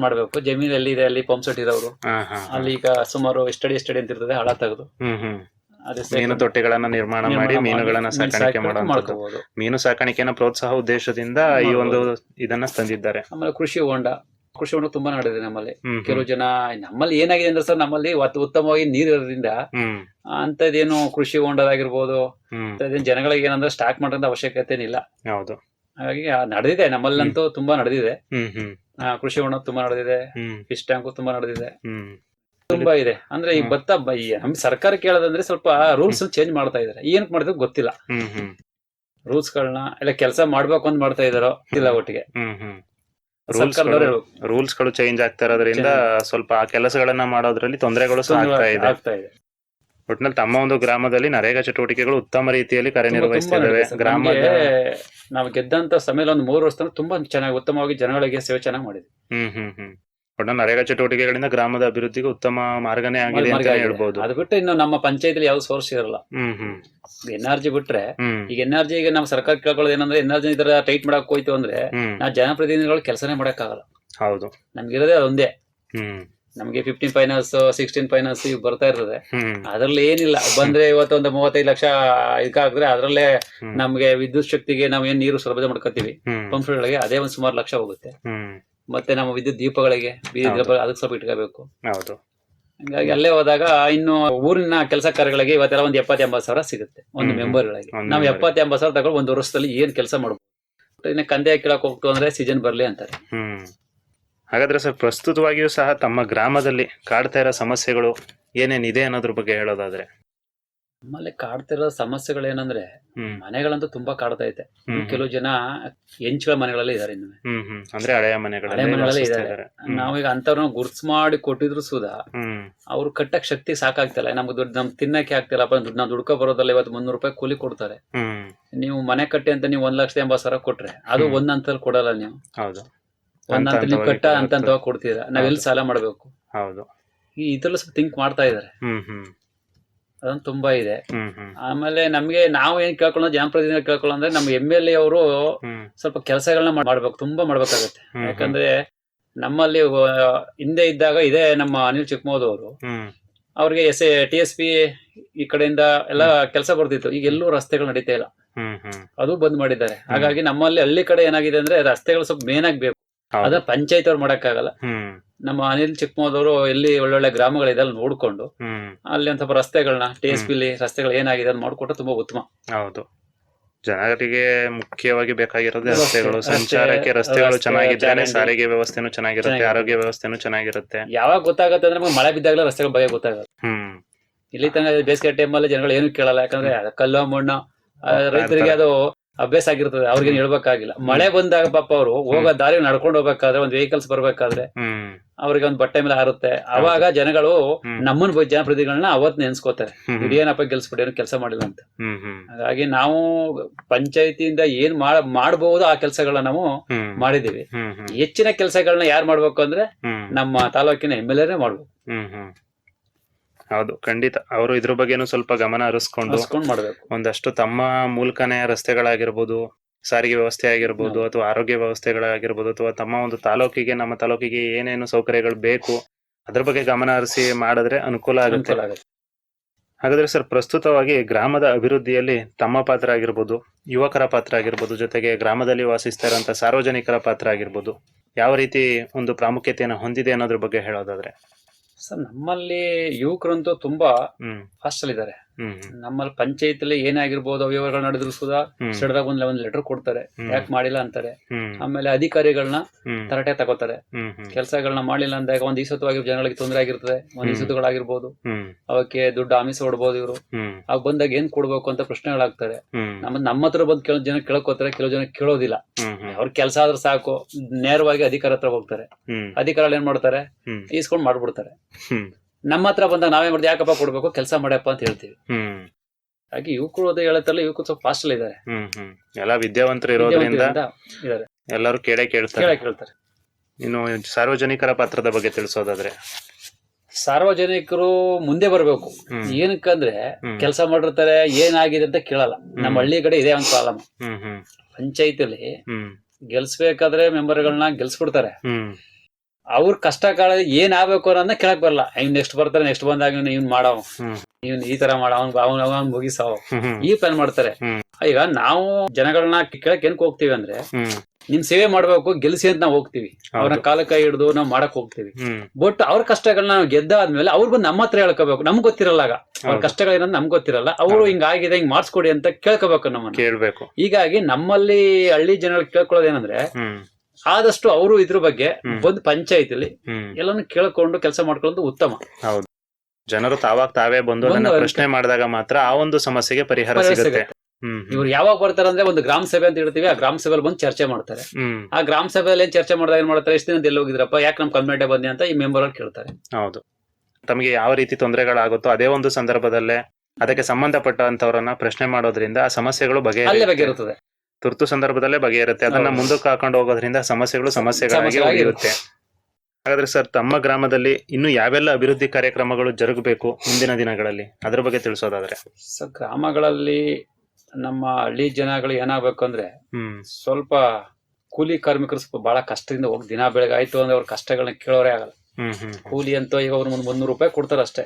ಮಾಡ್ಬೇಕು. ಜಮೀನಲ್ಲಿ ಇದೆ ಅಲ್ಲಿ ಪಂಪ್ ಸೆಟ್ ಇರೋರು. ಅಲ್ಲಿ ಈಗ ಸುಮಾರು ಸ್ಟಡಿ ಸ್ಟಡಿ ಅಂತ ಇರ್ತದೆ ಹಳ ತೆಗೆದು. ಮೀನು ತೊಟ್ಟಿಗಳನ್ನ ನಿರ್ಮಾಣ ಮಾಡಿ ಮೀನುಗಳನ್ನ ಸಾಕಾಣಿಕೆ ಮಾಡುವಂತದ್ದು ಮಾಡ್ಕೋಬಹುದು ಮೀನು ಸಾಕಾಣಿಕೆನ ಪ್ರೋತ್ಸಾಹ ಉದ್ದೇಶದಿಂದ ಈ ಒಂದು ಇದನ್ನ ತಂದಿದ್ದಾರೆ. ಆಮೇಲೆ ಕೃಷಿ ಹೊಂಡ. ಕೃಷಿ ಹೊಂಡ ತುಂಬಾ ನಡೆದಿದೆ ನಮ್ಮಲ್ಲಿ. ಕೆಲವು ಜನ ನಮ್ಮಲ್ಲಿ ಏನಾಗಿದೆ ಅಂದ್ರೆ ಸರ್ ನಮ್ಮಲ್ಲಿ ಉತ್ತಮವಾಗಿ ನೀರ್ ಇರೋದ್ರಿಂದ ಅಂತದೇನು ಕೃಷಿ ಹೊಂಡದಾಗಿರ್ಬೋದು ಜನಗಳಿಗೆ ಏನಂದ್ರೆ ಸ್ಟಾಕ್ ಮಾಡೋದ್ ಅವಶ್ಯಕತೆ ಏನಿಲ್ಲ. ಹೌದು. ಹಾಗಾಗಿ ನಡೆದಿದೆ ನಮ್ಮಲ್ಲಂತೂ ತುಂಬಾ ನಡೆದಿದೆ. ಕೃಷಿ ಹೊಂಡ ತುಂಬಾ ನಡೆದಿದೆ ಫಿಶ್ ಟ್ಯಾಂಕು ತುಂಬಾ ನಡೆದಿದೆ. ತುಂಬಾ ಇದೆ. ಅಂದ್ರೆ ಈ. ಭತ್ತ ನಮ್ ಸರ್ಕಾರ ಕೇಳೋದಂದ್ರೆ ಸ್ವಲ್ಪ ರೂಲ್ಸ್ ಚೇಂಜ್ ಮಾಡ್ತಾ ಇದಾರೆ. ಏನ್ ಮಾಡಿದ್ರು ಗೊತ್ತಿಲ್ಲ. ರೂಲ್ಸ್ ಗಳನ್ನ ಇಲ್ಲ ಕೆಲಸ ಮಾಡ್ಬೇಕು ಅಂತ ಮಾಡ್ತಾ ಇದಾರೋ ಇಲ್ಲ ಒಟ್ಟಿಗೆ ಹ್ಮ್ ಹ್ಮ್ ಸರ್ಕಾರದವ್ರು ಹೇಳ್ಬೇಕು. ರೂಲ್ಸ್ಗಳು ಚೇಂಜ್ ಆಗ್ತಾ ಇರೋದ್ರಿಂದ ಸ್ವಲ್ಪ ಆ ಕೆಲಸಗಳನ್ನ ಮಾಡೋದ್ರಲ್ಲಿ ತೊಂದರೆಗಳು ಸಹ ಆಗ್ತಾ ಇದೆ. ಒಟ್ಟಿನಲ್ಲಿ ಒಟ್ನಲ್ಲಿ ತಮ್ಮ ಒಂದು ಗ್ರಾಮದಲ್ಲಿ ನರೇಗಾ ಚಟುವಟಿಕೆಗಳು ಉತ್ತಮ ರೀತಿಯಲ್ಲಿ ಕಾರ್ಯನಿರ್ವಹಿಸ್ತಿದ್ದಾವೆ. ನಡೆದಿದೆ ಗ್ರಾಮದ ನಾವು ಗೆದ್ದಂತ ಸಮಯ ಒಂದು ಮೂರು ವರ್ಷ ತುಂಬಾ ಚೆನ್ನಾಗಿ ಉತ್ತಮವಾಗಿ ಜನಗಳಿಗೆ ಸೇವೆ ಚೆನ್ನಾಗಿ ಮಾಡಿದ್ವಿ. ಹ್ಮ್ ಹ್ಮ್ ಹ್ಮ್. ಒಟ್ನಲ್ಲಿ ನರೇಗಾ ಚಟುವಟಿಕೆಗಳಿಂದ ಗ್ರಾಮದ ಅಭಿವೃದ್ಧಿಗೆ ಉತ್ತಮ ಮಾರ್ಗನೇ ಆಗಿದೆ ಅಂತ. ಹೇಳ್ಬೋದು. ಅದು ಬಿಟ್ಟು ಇನ್ನು ನಮ್ಮ ಪಂಚಾಯತ್ ಯಾವ ಸೋರ್ಸ್ ಇರಲ್ಲ. ಹ್ಮ್ ಹ್ಮ್. ಎನ್ ಆರ್ ಜಿ ಬಿಟ್ರೆ ಈಗ ಎನ್ ಆರ್ ಜಿ ಈಗ ನಮ್ಮ ಸರ್ಕಾರ ಕೇಳ್ಕೊಳ್ಳೋದು ಏನಂದ್ರೆ ಎನ್ ಆರ್ ಜಿ ಇದರ ಟೈಟ್ ಮಾಡಕ್ ಹೋಯ್ತು ಅಂದ್ರೆ ನಾ ಜನಪ್ರತಿನಿಧಿಗಳು ಕೆಲಸನೇ ಮಾಡಕ್ಕಾಗಲ್ಲ. ಹೌದು. ನಮ್ಗಿರೋದೇ ಅದೊಂದೇ. ಹ್ಮ್. ನಮಗೆ ಫಿಫ್ಟೀನ್ ಫೈನಾನ್ಸ್ ಸಿಕ್ಸ್ಟೀನ್ ಫೈನಾನ್ಸ್ ಇವ್ ಬರ್ತಾ ಇರ್ತದೆ. ಅದ್ರಲ್ಲಿ ಏನಿಲ್ಲ. ಬಂದ್ರೆ ಇವತ್ತೊಂದು ಮೂವತ್ತೈದು ಲಕ್ಷ ಇದಕ್ಕಾಗಿದ್ರೆ ಅದ್ರಲ್ಲೇ. ನಮ್ಗೆ ವಿದ್ಯುತ್ ಶಕ್ತಿಗೆ ನಾವ್ ಏನ್ ನೀರು ಸರಬರಾಜು ಮಾಡ್ಕೋತೀವಿ. ಪಂಪ್ ಪಂಪ್ಗಳಿಗೆ ಅದೇ ಒಂದ್ ಸುಮಾರು ಲಕ್ಷ ಹೋಗುತ್ತೆ. ಮತ್ತೆ ನಮ್ಮ ವಿದ್ಯುತ್ ದೀಪಗಳಿಗೆ ಬೀದಿ ದೀಪ ಅದಕ್ಕೆ ಸ್ವಲ್ಪ ಇಟ್ಕೋಬೇಕು. ಹೌದು. ಹಂಗಾಗಿ ಅಲ್ಲೇ ಹೋದಾಗ ಇನ್ನು ಊರಿನ ಕೆಲಸ ಕಾರ್ಯಗಳಿಗೆ ಇವತ್ತೆಲ್ಲ ಒಂದು ಎಪ್ಪತ್ತ ಎಂಬತ್ತು ಸಾವಿರ ಸಿಗುತ್ತೆ ಒಂದು ಮೆಂಬರ್ ಮೆಂಬರ್ಗಳಿಗೆ. ನಾವು ಎಪ್ಪತ್ತ ಎಪ್ಪತ್ ಎಂಬತ್ತು ಸಾವಿರ ತಗೊಂಡು ಒಂದು ವರ್ಷದಲ್ಲಿ ಏನ್ ಕೆಲಸ ಮಾಡ್ಬೋದು. ಇನ್ನು ಕಂದೆ ಕೇಳಕ್ ಹೋಗ್ತು ಅಂದ್ರೆ ಸೀಸನ್ ಬರ್ಲಿ ಅಂತಾರೆ. ಹ್ಮ್. ಹಾಗಾದ್ರೆ ಸರ್ ಪ್ರಸ್ತುತವಾಗಿಯೂ ಸಹ ತಮ್ಮ ಗ್ರಾಮದಲ್ಲಿ ಕಾಡ್ತಾ ಇರೋ ಸಮಸ್ಯೆಗಳು ಏನೇನಿದೆ ಅನ್ನೋದ್ರ ಬಗ್ಗೆ ಹೇಳೋದಾದ್ರೆ? ನಮ್ಮಲ್ಲಿ ಕಾಡ್ತಿರೋ ಸಮಸ್ಯೆಗಳು ಏನಂದ್ರೆ ಮನೆಗಳಂತೂ ತುಂಬಾ ಕಾಡ್ತಾ ಐತೆ. ಕೆಲವು ಜನ ಹೆಂಚ್ಗಳ ಮನೆಗಳಲ್ಲಿ ಇದಾರೆ ಇನ್ನು. ಅಂದ್ರೆ ಹಳೆಯ ಮನೆಗಳಲ್ಲಿ. ಹ್ಮ್. ನಾವೀಗ ಅಂತವ್ರನ್ನ ಗುರ್ಸ್ ಮಾಡಿ ಕೊಟ್ಟಿದ್ರು ಸುದಾ ಅವ್ರು ಕಟ್ಟಕ್ ಶಕ್ತಿ ಸಾಕಾಗ್ತಿಲ್ಲ. ನಮ್ಗೆ ದುಡ್ಡು ನಮ್ ತಿನ್ನಕ್ಕೆ ಆಗ್ತಿಲ್ಲಪ್ಪ ದುಡ್ಡು ನಾವು ದುಡ್ಕೊ ಬರೋದಲ್ಲ ಇವತ್ತು ಮುನ್ನೂರು ರೂಪಾಯಿ ಕೂಲಿ ಕೊಡ್ತಾರೆ. ನೀವು ಮನೆ ಕಟ್ಟಿ ಅಂತ ನೀವು ಒಂದ್ ಲಕ್ಷದ ಎಂಬತ್ತು ಸಾವಿರ ಕೊಟ್ರೆ ಅದು. ಒಂದ್ ಹಂತದಲ್ಲಿ ಕೊಡಲ್ಲ ನೀವು. ಒಂದ್ ಹಂತ ನೀವು ಕಟ್ಟ ಅಂತ ಕೊಡ್ತೀರಾ. ನಾವ್ ಎಲ್ಲಿ ಸಾಲ ಮಾಡ್ಬೇಕು? ಹೌದು. ಈ ಇದ್ರಲ್ಲಿ ಸ್ವಲ್ಪ ಥಿಂಕ್ ಮಾಡ್ತಾ ಇದಾರೆ. ಅದೊಂದು ತುಂಬಾ ಇದೆ. ಆಮೇಲೆ ನಮ್ಗೆ ನಾವು ಏನ್ ಕೇಳ್ಕೊಳ್ಳೋ ಜನಪ್ರತಿನಿಧಿ ಕೇಳ್ಕೊಳ್ಳೋ ಅಂದ್ರೆ ನಮ್ಮ ಎಂ ಎಲ್ ಎ ಅವರು ಸ್ವಲ್ಪ ಕೆಲಸಗಳನ್ನ ಮಾಡ್ಬೇಕು ತುಂಬಾ ಮಾಡ್ಬೇಕಾಗತ್ತೆ. ಯಾಕಂದ್ರೆ ನಮ್ಮಲ್ಲಿ ಹಿಂದೆ ಇದ್ದಾಗ ಇದೆ ನಮ್ಮ ಅನಿಲ್ ಚಿಕ್ಕಮೋದ್ ಅವರು. ಅವ್ರಿಗೆ S A T S P ಈ ಕಡೆಯಿಂದ ಎಲ್ಲ ಕೆಲಸ ಬರ್ತಿತ್ತು. ಈಗ ಎಲ್ಲೂ ರಸ್ತೆಗಳು ನಡೀತಾ ಇಲ್ಲ. ಅದು ಬಂದ್ ಮಾಡಿದ್ದಾರೆ. ಹಾಗಾಗಿ ನಮ್ಮಲ್ಲಿ ಹಳ್ಳಿ ಕಡೆ ಏನಾಗಿದೆ ಅಂದ್ರೆ ರಸ್ತೆಗಳು ಸ್ವಲ್ಪ ಮೇನ್ ಆಗಿ ಬೇಕು. ಹೌದು. ಅದ ಪಂಚಾಯತ್ ಅವ್ರು ಮಾಡಕ್ಕಾಗಲ್ಲ ನಮ್ಮ ಅನಿಲ್ ಚಿಕ್ಕಮೋದವರು ಎಲ್ಲಿ ಒಳ್ಳೊಳ್ಳೆ ಗ್ರಾಮಗಳಿದೆ ಅಲ್ಲಿ ನೋಡ್ಕೊಂಡು ಅಲ್ಲಿ ಒಂದ್ ಸ್ವಲ್ಪ ರಸ್ತೆಗಳನ್ನ ಟಿ ಎಸ್ ರಸ್ತೆಗಳು ಏನಾಗಿದೆ ಅಂತ ಮಾಡ್ಕೊಟ್ರೆ ತುಂಬಾ ಉತ್ತಮ. ಹೌದು. ಜನರಿಗೆ ಮುಖ್ಯವಾಗಿ ಬೇಕಾಗಿರೋದು ರಸ್ತೆಗಳು. ಸಂಚಾರಕ್ಕೆ ರಸ್ತೆಗಳು ಚೆನ್ನಾಗಿದ್ದಾನೆ ಚೆನ್ನಾಗಿದ್ರೆ. ಸಾರಿಗೆ ವ್ಯವಸ್ಥೆನೂ ಚೆನ್ನಾಗಿರುತ್ತೆ. ಆರೋಗ್ಯ ವ್ಯವಸ್ಥೆನೂ ಚೆನ್ನಾಗಿರುತ್ತೆ. ಯಾವಾಗ ಗೊತ್ತಾಗುತ್ತೆ ಅಂದ್ರೆ ನಮ್ಗೆ ಮಳೆ ಬಿದ್ದಾಗಲೇ ರಸ್ತೆಗಳ ಬಗ್ಗೆ ಗೊತ್ತಾಗುತ್ತೆ. ಹ್ಮ್. ಇಲ್ಲಿ ತನಕ ಬೇಸಿಗೆ ಟೈಮಲ್ಲಿ ಜನಗಳು ಏನು ಕೇಳಲ್ಲ. ಯಾಕಂದ್ರೆ ಕಲ್ಲು ಮಣ್ಣು ರೈತರಿಗೆ ಅದು ಅಭ್ಯಾಸ ಆಗಿರ್ತದೆ ಅವ್ರಿಗೆ ಹೇಳ್ಬೇಕಾಗಿಲ್ಲ. ಮಳೆ ಬಂದಾಗ ಪಾಪ ಅವರು ಹೋಗೋ ದಾರಿ ನಡ್ಕೊಂಡು ಹೋಗ್ಬೇಕಾದ್ರೆ ಒಂದ್ ವೆಹಿಕಲ್ಸ್ ಬರ್ಬೇಕಾದ್ರೆ ಅವ್ರಿಗೆ ಒಂದ್ ಬಟ್ಟೆ ಮೇಲೆ ಹಾರುತ್ತೆ. ಅವಾಗ ಜನಗಳು. ನಮ್ಮನ್ ಜನಪ್ರತಿಗಳನ್ನ ಅವತ್ ನೆನ್ಸ್ಕೋತಾರೆ. ಇದೇನಪ್ಪ ಗೆಲ್ಸ್ಬಿಟ್ಟು ಏನು ಕೆಲಸ ಮಾಡಿಲ್ಲ ಅಂತ. ಹಾಗಾಗಿ ನಾವು ಪಂಚಾಯತಿಯಿಂದ ಏನ್ ಮಾಡ ಮಾಡಬಹುದು ಆ ಕೆಲಸಗಳನ್ನ ನಾವು ಮಾಡಿದೀವಿ ಹೆಚ್ಚಿನ ಕೆಲಸಗಳನ್ನ ಯಾರು ಮಾಡ್ಬೇಕು ಅಂದ್ರೆ ನಮ್ಮ ತಾಲೂಕಿನ ಎಂ ಎಲ್ ಎನೇ ಮಾಡ್ಬೇಕು. ಹೌದು ಖಂಡಿತ. ಅವರು ಇದ್ರ ಬಗ್ಗೆನೂ ಸ್ವಲ್ಪ ಗಮನ ಹರಿಸ್ಕೊಂಡು ಒಂದಷ್ಟು ತಮ್ಮ ಮೂಲಕನೇ ರಸ್ತೆಗಳಾಗಿರ್ಬೋದು ಸಾರಿಗೆ ವ್ಯವಸ್ಥೆ ಆಗಿರ್ಬೋದು ಅಥವಾ ಆರೋಗ್ಯ ವ್ಯವಸ್ಥೆಗಳಾಗಿರ್ಬೋದು ಅಥವಾ ತಮ್ಮ ಒಂದು ತಾಲೂಕಿಗೆ ನಮ್ಮ ತಾಲೂಕಿಗೆ ಏನೇನು ಸೌಕರ್ಯಗಳು ಬೇಕು ಅದ್ರ ಬಗ್ಗೆ ಗಮನ ಹರಿಸಿ ಮಾಡಿದ್ರೆ ಅನುಕೂಲ ಆಗುತ್ತೆ. ಆಗುತ್ತೆ. ಹಾಗಾದ್ರೆ ಸರ್ ಪ್ರಸ್ತುತವಾಗಿ ಗ್ರಾಮದ ಅಭಿವೃದ್ಧಿಯಲ್ಲಿ ತಮ್ಮ ಪಾತ್ರ ಆಗಿರ್ಬೋದು ಯುವಕರ ಪಾತ್ರ ಆಗಿರ್ಬೋದು ಜೊತೆಗೆ ಗ್ರಾಮದಲ್ಲಿ ವಾಸಿಸ್ತಾ ಇರುವಂತಹ ಸಾರ್ವಜನಿಕರ ಪಾತ್ರ ಆಗಿರ್ಬೋದು ಯಾವ ರೀತಿ ಒಂದು ಪ್ರಾಮುಖ್ಯತೆಯನ್ನು ಹೊಂದಿದೆ ಅನ್ನೋದ್ರ ಬಗ್ಗೆ ಹೇಳೋದಾದ್ರೆ? ಸರ್ ನಮ್ಮಲ್ಲಿ ಯುವಕರಂತೂ ತುಂಬಾ ಫಾಸ್ಟ್ ಅಲ್ಲಿ ಹ್ಮ್ ನಮ್ಮಲ್ಲಿ ಪಂಚಾಯತಿಲಿ ಏನಾಗಿರ್ಬೋದು ಅವ್ಯವಹಾರಗಳು ನಡೆದ್ರು ಸುಧಾ ಹ್ಮ್. ಸಡದಾಗ ಒಂದ್ ಒಂದ್ ಲೆಟರ್ ಕೊಡ್ತಾರೆ. ಯಾಕೆ ಮಾಡಿಲ್ಲ ಅಂತಾರೆ. ಆಮೇಲೆ ಅಧಿಕಾರಿಗಳನ್ನ ತರಟೆ ತಗೋತಾರೆ. ಕೆಲಸಗಳನ್ನ ಮಾಡಿಲ್ಲ ಅಂದಾಗ ಒಂದ್ ಈಸತ್ವಾಗಿ ಜನಗಳಿಗೆ ತೊಂದರೆ ಆಗಿರ್ತದೆ. ಒಂದ್ ಈಸತ್ಗಳಾಗಿರ್ಬೋದು. ಈಸತ್ತುಗಳಾಗಿರ್ಬೋದು ಅವಕ್ಕೆ ದುಡ್ಡು ಆಮಿಸ ಹೊಡ್ಬೋದು ಇವರು. ಅವ್ ಅವಾಗ ಬಂದಾಗ ಏನ್ ಕೊಡ್ಬೇಕು ಅಂತ ಪ್ರಶ್ನೆಗಳಾಗ್ತಾರೆ. ನಮ್ಮ ನಮ್ಮ ಹತ್ರ ಬಂದ್ ಕೆಲವು ಜನ ಕೇಳ್ಕೋತಾರೆ ಕೆಲವು ಜನ ಕೇಳೋದಿಲ್ಲ. ಅವ್ರ ಕೆಲಸ ಆದ್ರೆ ಸಾಕು. ನೇರವಾಗಿ ಅಧಿಕಾರ ಹತ್ರ ಹೋಗ್ತಾರೆ. ಅಧಿಕಾರ ಅಧಿಕಾರಿಗಳು ಏನ್ ಮಾಡ್ತಾರೆ? ಈಸ್ಕೊಂಡ್ ಮಾಡ್ಬಿಡ್ತಾರೆ. ನಮ್ಮ ಹತ್ರ ಬಂದಾಗ ನಾವೇ ಮಾಡಿದ್ರೆ ಯಾಕಪ್ಪ ಕೊಡ್ಬೇಕು ಕೆಲಸ ಮಾಡ್ಯಪ್ಪ ಅಂತ ಹೇಳ್ತೀವಿ. ಹ್ಮ್. ಹಾಗೆ ಯುವಕರು ಅದೇ ಹೇಳತ್ತಲ್ಲ ಯುವಕರು ಸ್ವಲ್ಪ ಫಾಸ್ಟ್ ಅಲ್ಲಿ ಇದಾರೆ ಎಲ್ಲ ವಿದ್ಯಾವಂತರು ಇರೋದ್ರಿಂದ ಎಲ್ಲರೂ ಕೇಳೇ ಕೇಳ್ತಾರೆ. ಕೇಳಕ್ ಇನ್ನು ಸಾರ್ವಜನಿಕರ ಪಾತ್ರದ ಬಗ್ಗೆ ತಿಳಿಸೋದಾದ್ರೆ? ಸಾರ್ವಜನಿಕರು ಮುಂದೆ ಬರಬೇಕು. ಏನಕ್ಕಂದ್ರೆ. ಕೆಲಸ ಮಾಡಿರ್ತಾರೆ ಏನಾಗಿದೆ ಅಂತ ಕೇಳಲ್ಲ. ನಮ್ಮ ಹಳ್ಳಿ ಕಡೆ ಇದೆ ಒಂದು ಪ್ರಾಬ್ಲಮ್ ಪಂಚಾಯತಿಲಿ ಗೆಲ್ಸ್ಬೇಕಾದ್ರೆ ಮೆಂಬರ್ಗಳನ್ನ ಗೆಲ್ಸ್ಬಿಡ್ತಾರೆ. ಅವ್ರ ಕಷ್ಟ ಕಾಲ ಏನ್ ಆಗ್ಬೇಕು ಅನ್ನೋದನ್ನ ಕೇಳಕ್ ಬರಲ್ಲ. ಇವ್ನ್ ನೆಕ್ಸ್ಟ್ ಬರ್ತಾರೆ ನೆಕ್ಸ್ಟ್ ಬಂದಾಗ ಇವ್ನ ಇವ್ನ್ ಮಾಡವ. ಇವ್ನ್ ಈ ತರ ಮಾಡ ಅವ್ನ್ ಅವ್ನ್ ಅವ್ನ್ ಮುಗಿಸಾವ. ಈ ಪ್ಲಾನ್ ಮಾಡ್ತಾರೆ. ಈಗ ನಾವು ಜನಗಳನ್ನ ಕೇಳಕ್ ಏನ್ ಹೋಗ್ತೀವಿ ಅಂದ್ರೆ ನಿಮ್ ಸೇವೆ ಮಾಡ್ಬೇಕು ಗೆಲ್ಸಿ ಅಂತ ನಾವು ಹೋಗ್ತೀವಿ. ಅವ್ರನ್ನ ಕಾಲಕಾಯಿ ಕಾಲ ಕೈ ಹಿಡಿದು ನಾವು ಮಾಡಕ್ ಹೋಗ್ತೀವಿ. ಬಟ್ ಅವ್ರ ಕಷ್ಟಗಳನ್ನ ನಾವು ಗೆದ್ದಾದ್ಮೇಲೆ ಅವ್ರು ಬಂದು ನಮ್ಮ ಹತ್ರ ಹೇಳ್ಕೋಬೇಕು. ನಮ್ಗೆ ಗೊತ್ತಿರಲ್ಲ ಆಗ. ಅವ್ರ. ಕಷ್ಟಗಳೇನಂತ ನಮ್ಗೆ ಗೊತ್ತಿರಲ್ಲ. ಅವರು. ಹಿಂಗಾಗಿದೆ ಹಿಂಗ್ ಮಾಡಿಸ್ಕೊಡಿ ಅಂತ ಕೇಳ್ಕೋಬೇಕು ನಮ್ಮನ್ನ. ಕೇಳ್ಬೇಕು. ಹೀಗಾಗಿ ನಮ್ಮಲ್ಲಿ ಹಳ್ಳಿ ಜನ ಕೇಳ್ಕೊಳ್ಳೋದು ಏನಂದ್ರೆ ಹ್ಮ್. ಆದಷ್ಟು ಅವರು ಇದ್ರ ಬಗ್ಗೆ ಒಂದು ಪಂಚಾಯತಿಲಿ ಎಲ್ಲಾನು ಕೇಳ್ಕೊಂಡು ಕೆಲಸ ಮಾಡ್ಕೊಳ್ಳೋದು ಉತ್ತಮ. ಹೌದು. ಜನರು ತಾವಾಗ ತಾವೇ ಬಂದು ನನ್ನ ಪ್ರಶ್ನೆ ಮಾಡಿದಾಗ ಮಾತ್ರ ಆ ಒಂದು ಸಮಸ್ಯೆಗೆ ಪರಿಹಾರ ಸಿಗುತ್ತೆ. ಇವ್ರು ಯಾವಾಗ ಬರ್ತಾರೆ ಅಂದ್ರೆ ಒಂದು ಗ್ರಾಮ ಸಭೆ ಅಂತ ಹೇಳ್ತೀವಿ ಆ ಗ್ರಾಮ ಸಭೆಯಲ್ಲಿ ಬಂದು ಚರ್ಚೆ ಮಾಡ್ತಾರೆ. ಆ ಗ್ರಾಮ ಸಭೆಯಲ್ಲಿ ಏನ್ ಚರ್ಚೆ ಮಾಡಿದಾಗ ಏನ್ ಮಾಡ್ತಾರೆ ಎಷ್ಟು ದಿನದಲ್ಲಿ ಹೋಗಿದ್ರಪ್ಪ ಯಾಕೆ ನಮ್ ಕಂಪ್ಲೇಂಟ್ ಬಂದಿ ಅಂತ ಈ ಮೆಂಬರ್ ಅಲ್ಲಿ ಕೇಳ್ತಾರೆ. ಹೌದು. ತಮಗೆ ಯಾವ ರೀತಿ ತೊಂದರೆಗಳಾಗುತ್ತೋ ಅದೇ ಒಂದು ಸಂದರ್ಭದಲ್ಲೇ ಅದಕ್ಕೆ ಸಂಬಂಧಪಟ್ಟಂತವರನ್ನ ಪ್ರಶ್ನೆ ಮಾಡೋದ್ರಿಂದ ಆ ಸಮಸ್ಯೆಗಳು ಅಲ್ಲೇ ಬಗೆ ಬಗ್ಗೆ ಇರುತ್ತದೆ ತುರ್ತು ಸಂದರ್ಭದಲ್ಲೇ ಬಗೆಯಿರುತ್ತೆ ಅದನ್ನ. ಮುಂದಕ್ಕೆ ಹಾಕೊಂಡು ಹೋಗೋದ್ರಿಂದ ಸಮಸ್ಯೆಗಳು ಸಮಸ್ಯೆಗಳಾಗಿ ಉಳಿಯುತ್ತೆ. ಹಾಗಾದ್ರೆ ಸರ್ ತಮ್ಮ ಗ್ರಾಮದಲ್ಲಿ ಇನ್ನು ಯಾವೆಲ್ಲ ಅಭಿವೃದ್ಧಿ ಕಾರ್ಯಕ್ರಮಗಳು ಜರುಗಬೇಕು ಮುಂದಿನ ದಿನಗಳಲ್ಲಿ? ಅದ್ರ ಬಗ್ಗೆ ತಿಳಿಸೋದಾದ್ರೆ. ಸರ್ ಗ್ರಾಮಗಳಲ್ಲಿ ನಮ್ಮ ಹಳ್ಳಿ ಜನಗಳು ಏನಾಗಬೇಕು ಅಂದ್ರೆ ಸ್ವಲ್ಪ ಕೂಲಿ ಕಾರ್ಮಿಕರು ಸ್ವಲ್ಪ ಬಹಳ ಕಷ್ಟದಿಂದ ಹೋಗಿ ದಿನ ಬೆಳಗ್ಗೆ ಆಯ್ತು ಅಂದ್ರೆ ಅವ್ರ ಕಷ್ಟಗಳನ್ನ ಕೇಳೋರೇ ಆಗಲ್ಲ. ಕೂಲಿ ಅಂತ ಈಗ ಅವ್ರ ಮುನ್ನೂರು ರೂಪಾಯಿ ಕೊಡ್ತಾರಷ್ಟೇ.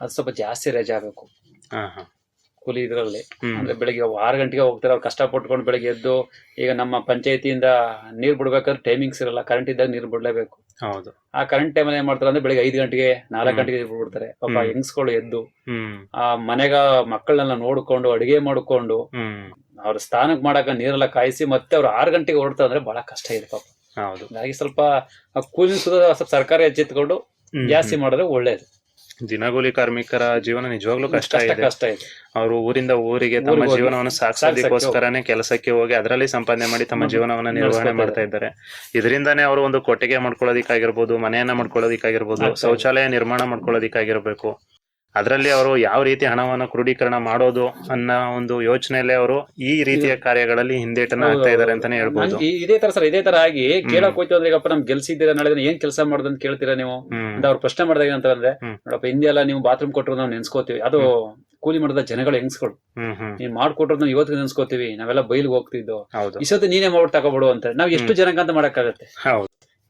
ಅದು ಸ್ವಲ್ಪ ಜಾಸ್ತಿ ರಜೆ ಆಗಬೇಕು. ಕೂಲಿ ಇದರಲ್ಲಿ. ಅಂದ್ರೆ ಬೆಳಿಗ್ಗೆ ಆರು ಗಂಟೆಗೆ ಹೋಗ್ತಾರೆ ಅವ್ರು ಕಷ್ಟ ಪಟ್ಕೊಂಡು ಬೆಳಿಗ್ಗೆ ಎದ್ದು ಈಗ ನಮ್ಮ ಪಂಚಾಯತಿಯಿಂದ ನೀರ್ ಬಿಡ್ಬೇಕಾದ್ರೆ ಟೈಮಿಂಗ್ಸ್ ಇರಲ್ಲ ಕರೆಂಟ್ ಇದ್ದಾಗ ನೀರ್ ಬಿಡ್ಲೇಬೇಕು. ಹೌದು. ಆ ಕರೆಂಟ್ ಟೈಮಲ್ಲಿ ಏನ್ ಮಾಡ್ತಾರೆ ಅಂದ್ರೆ ಬೆಳಿಗ್ಗೆ ಐದು ಗಂಟೆಗೆ ನಾಲ್ಕು ಗಂಟೆಗೆ ನೀರ್ ಬಿಡ್ಬಿಡ್ತಾರೆ. ಪಾಪ. ಹೆಂಗ್ಸ್ಗಳು ಎದ್ದು ಆ ಮನೆಗ ಮಕ್ಕಳನ್ನೆಲ್ಲ ನೋಡ್ಕೊಂಡು ಅಡಿಗೆ ಮಾಡ್ಕೊಂಡು ಅವ್ರ ಸ್ಥಾನಕ್ ಮಾಡಕ ನೀರೆಲ್ಲ ಕಾಯಿಸಿ ಮತ್ತೆ ಅವ್ರು ಆರು ಗಂಟೆಗೆ ಹೊರಡ್ತಾ ಅಂದ್ರೆ ಬಹಳ ಕಷ್ಟ ಇದೆ ಪಾಪ. ಹೌದು. ಹಾಗಾಗಿ ಸ್ವಲ್ಪ ಕೂಲಿ ಸ್ವಲ್ಪ ಸರ್ಕಾರ ಎಚ್ಚೆತ್ಕೊಂಡು ಜಾಸ್ತಿ ಮಾಡಿದ್ರೆ ಒಳ್ಳೇದು. ದಿನಗೂಲಿ ಕಾರ್ಮಿಕರ ಜೀವನ ನಿಜವಾಗ್ಲೂ ಕಷ್ಟ ಇದೆ. ಕಷ್ಟ ಇದೆ. ಅವರು ಊರಿಂದ ಊರಿಗೆ ತಮ್ಮ ಜೀವನವನ್ನು ಸಾಕ್ಸೋದಕ್ಕೋಸ್ಕರನೇ ಕೆಲಸಕ್ಕೆ ಹೋಗಿ ಅದರಲ್ಲಿ ಸಂಪಾದನೆ ಮಾಡಿ ತಮ್ಮ. ಜೀವನವನ್ನ ನಿರ್ವಹಣೆ ಮಾಡ್ತಾ ಇದ್ದಾರೆ. ಇದರಿಂದಾನೇ ಅವರು ಒಂದು ಕೊಟ್ಟಿಗೆ ಮಾಡ್ಕೊಳ್ಳೋದಿಕ್ಕಾಗಿರ್ಬೋದು ಮನೆಯನ್ನ ಮಾಡ್ಕೊಳ್ಳೋದಿಕ್ಕಾಗಿರ್ಬೋದು ಶೌಚಾಲಯ ನಿರ್ಮಾಣ ಮಾಡ್ಕೊಳ್ಳೋದಿಕ್ಕಾಗಿರ್ಬೇಕು. ಅದರಲ್ಲಿ ಅವರು ಯಾವ ರೀತಿ ಹಣವನ್ನು ಕ್ರೋಢೀಕರಣ ಮಾಡೋದು ಅನ್ನೋ ಒಂದು ಯೋಚನೆಯಲ್ಲೇ ಅವರು ಈ ರೀತಿಯ ಕಾರ್ಯಗಳಲ್ಲಿ ಹಿಂದೇಟನ ಆಗ್ತಾ ಇದಾರೆ ಅಂತಾನೆ ಹೇಳ್ಬೋದು. ಇದೇ ತರ ಸರ್ ಇದೇ ತರ ಆಗಿ ಕೇಳಕ್ ಹೋಯ್ತು ಅಂದ್ರೆ ಈಗಪ್ಪ ನಮ್ ಗೆಲ್ಸಿದ್ದೀರಾ? ನಾಳೆ ಏನ್ ಕೆಲಸ ಮಾಡುದು ಅಂತ ಕೇಳ್ತೀರಾ ನೀವು? ಅಂತ ಅವ್ರು ಪ್ರಶ್ನೆ ಮಾಡಿದಾಗ ಅಂತ ಅಂದ್ರೆ. ನೋಡಪ್ಪ ಹಿಂದೆ ಎಲ್ಲ ನೀವು ಬಾತ್ರೂಮ್ ಕೊಟ್ಟರು ನಾವು ನೆನ್ಸ್ಕೋತೀವಿ. ಅದು ಕೂಲಿ ಮಾಡಿದ ಜನಗಳು ಹೆಂಗ್ಸ್ಗಳು. ನೀನ್ ಮಾಡ್ಕೊಟ್ರು ನಾವು ಇವತ್ತು ನೆನ್ಸ್ಕೋತೀವಿ. ನಾವೆಲ್ಲ ಬೈಲ್ಗೆ ಹೋಗ್ತಿದ್ದು. ಈ ಇಸತ್ತು ನೀನೇ ಮಾಡ್ಬಿಟ್ಟು ತಗೋಬಿಡು ಅಂತ ನಾವ್ ಎಷ್ಟು ಜನಕ್ಕಂತ ಮಾಡಕ್ಕಾಗತ್ತೆ.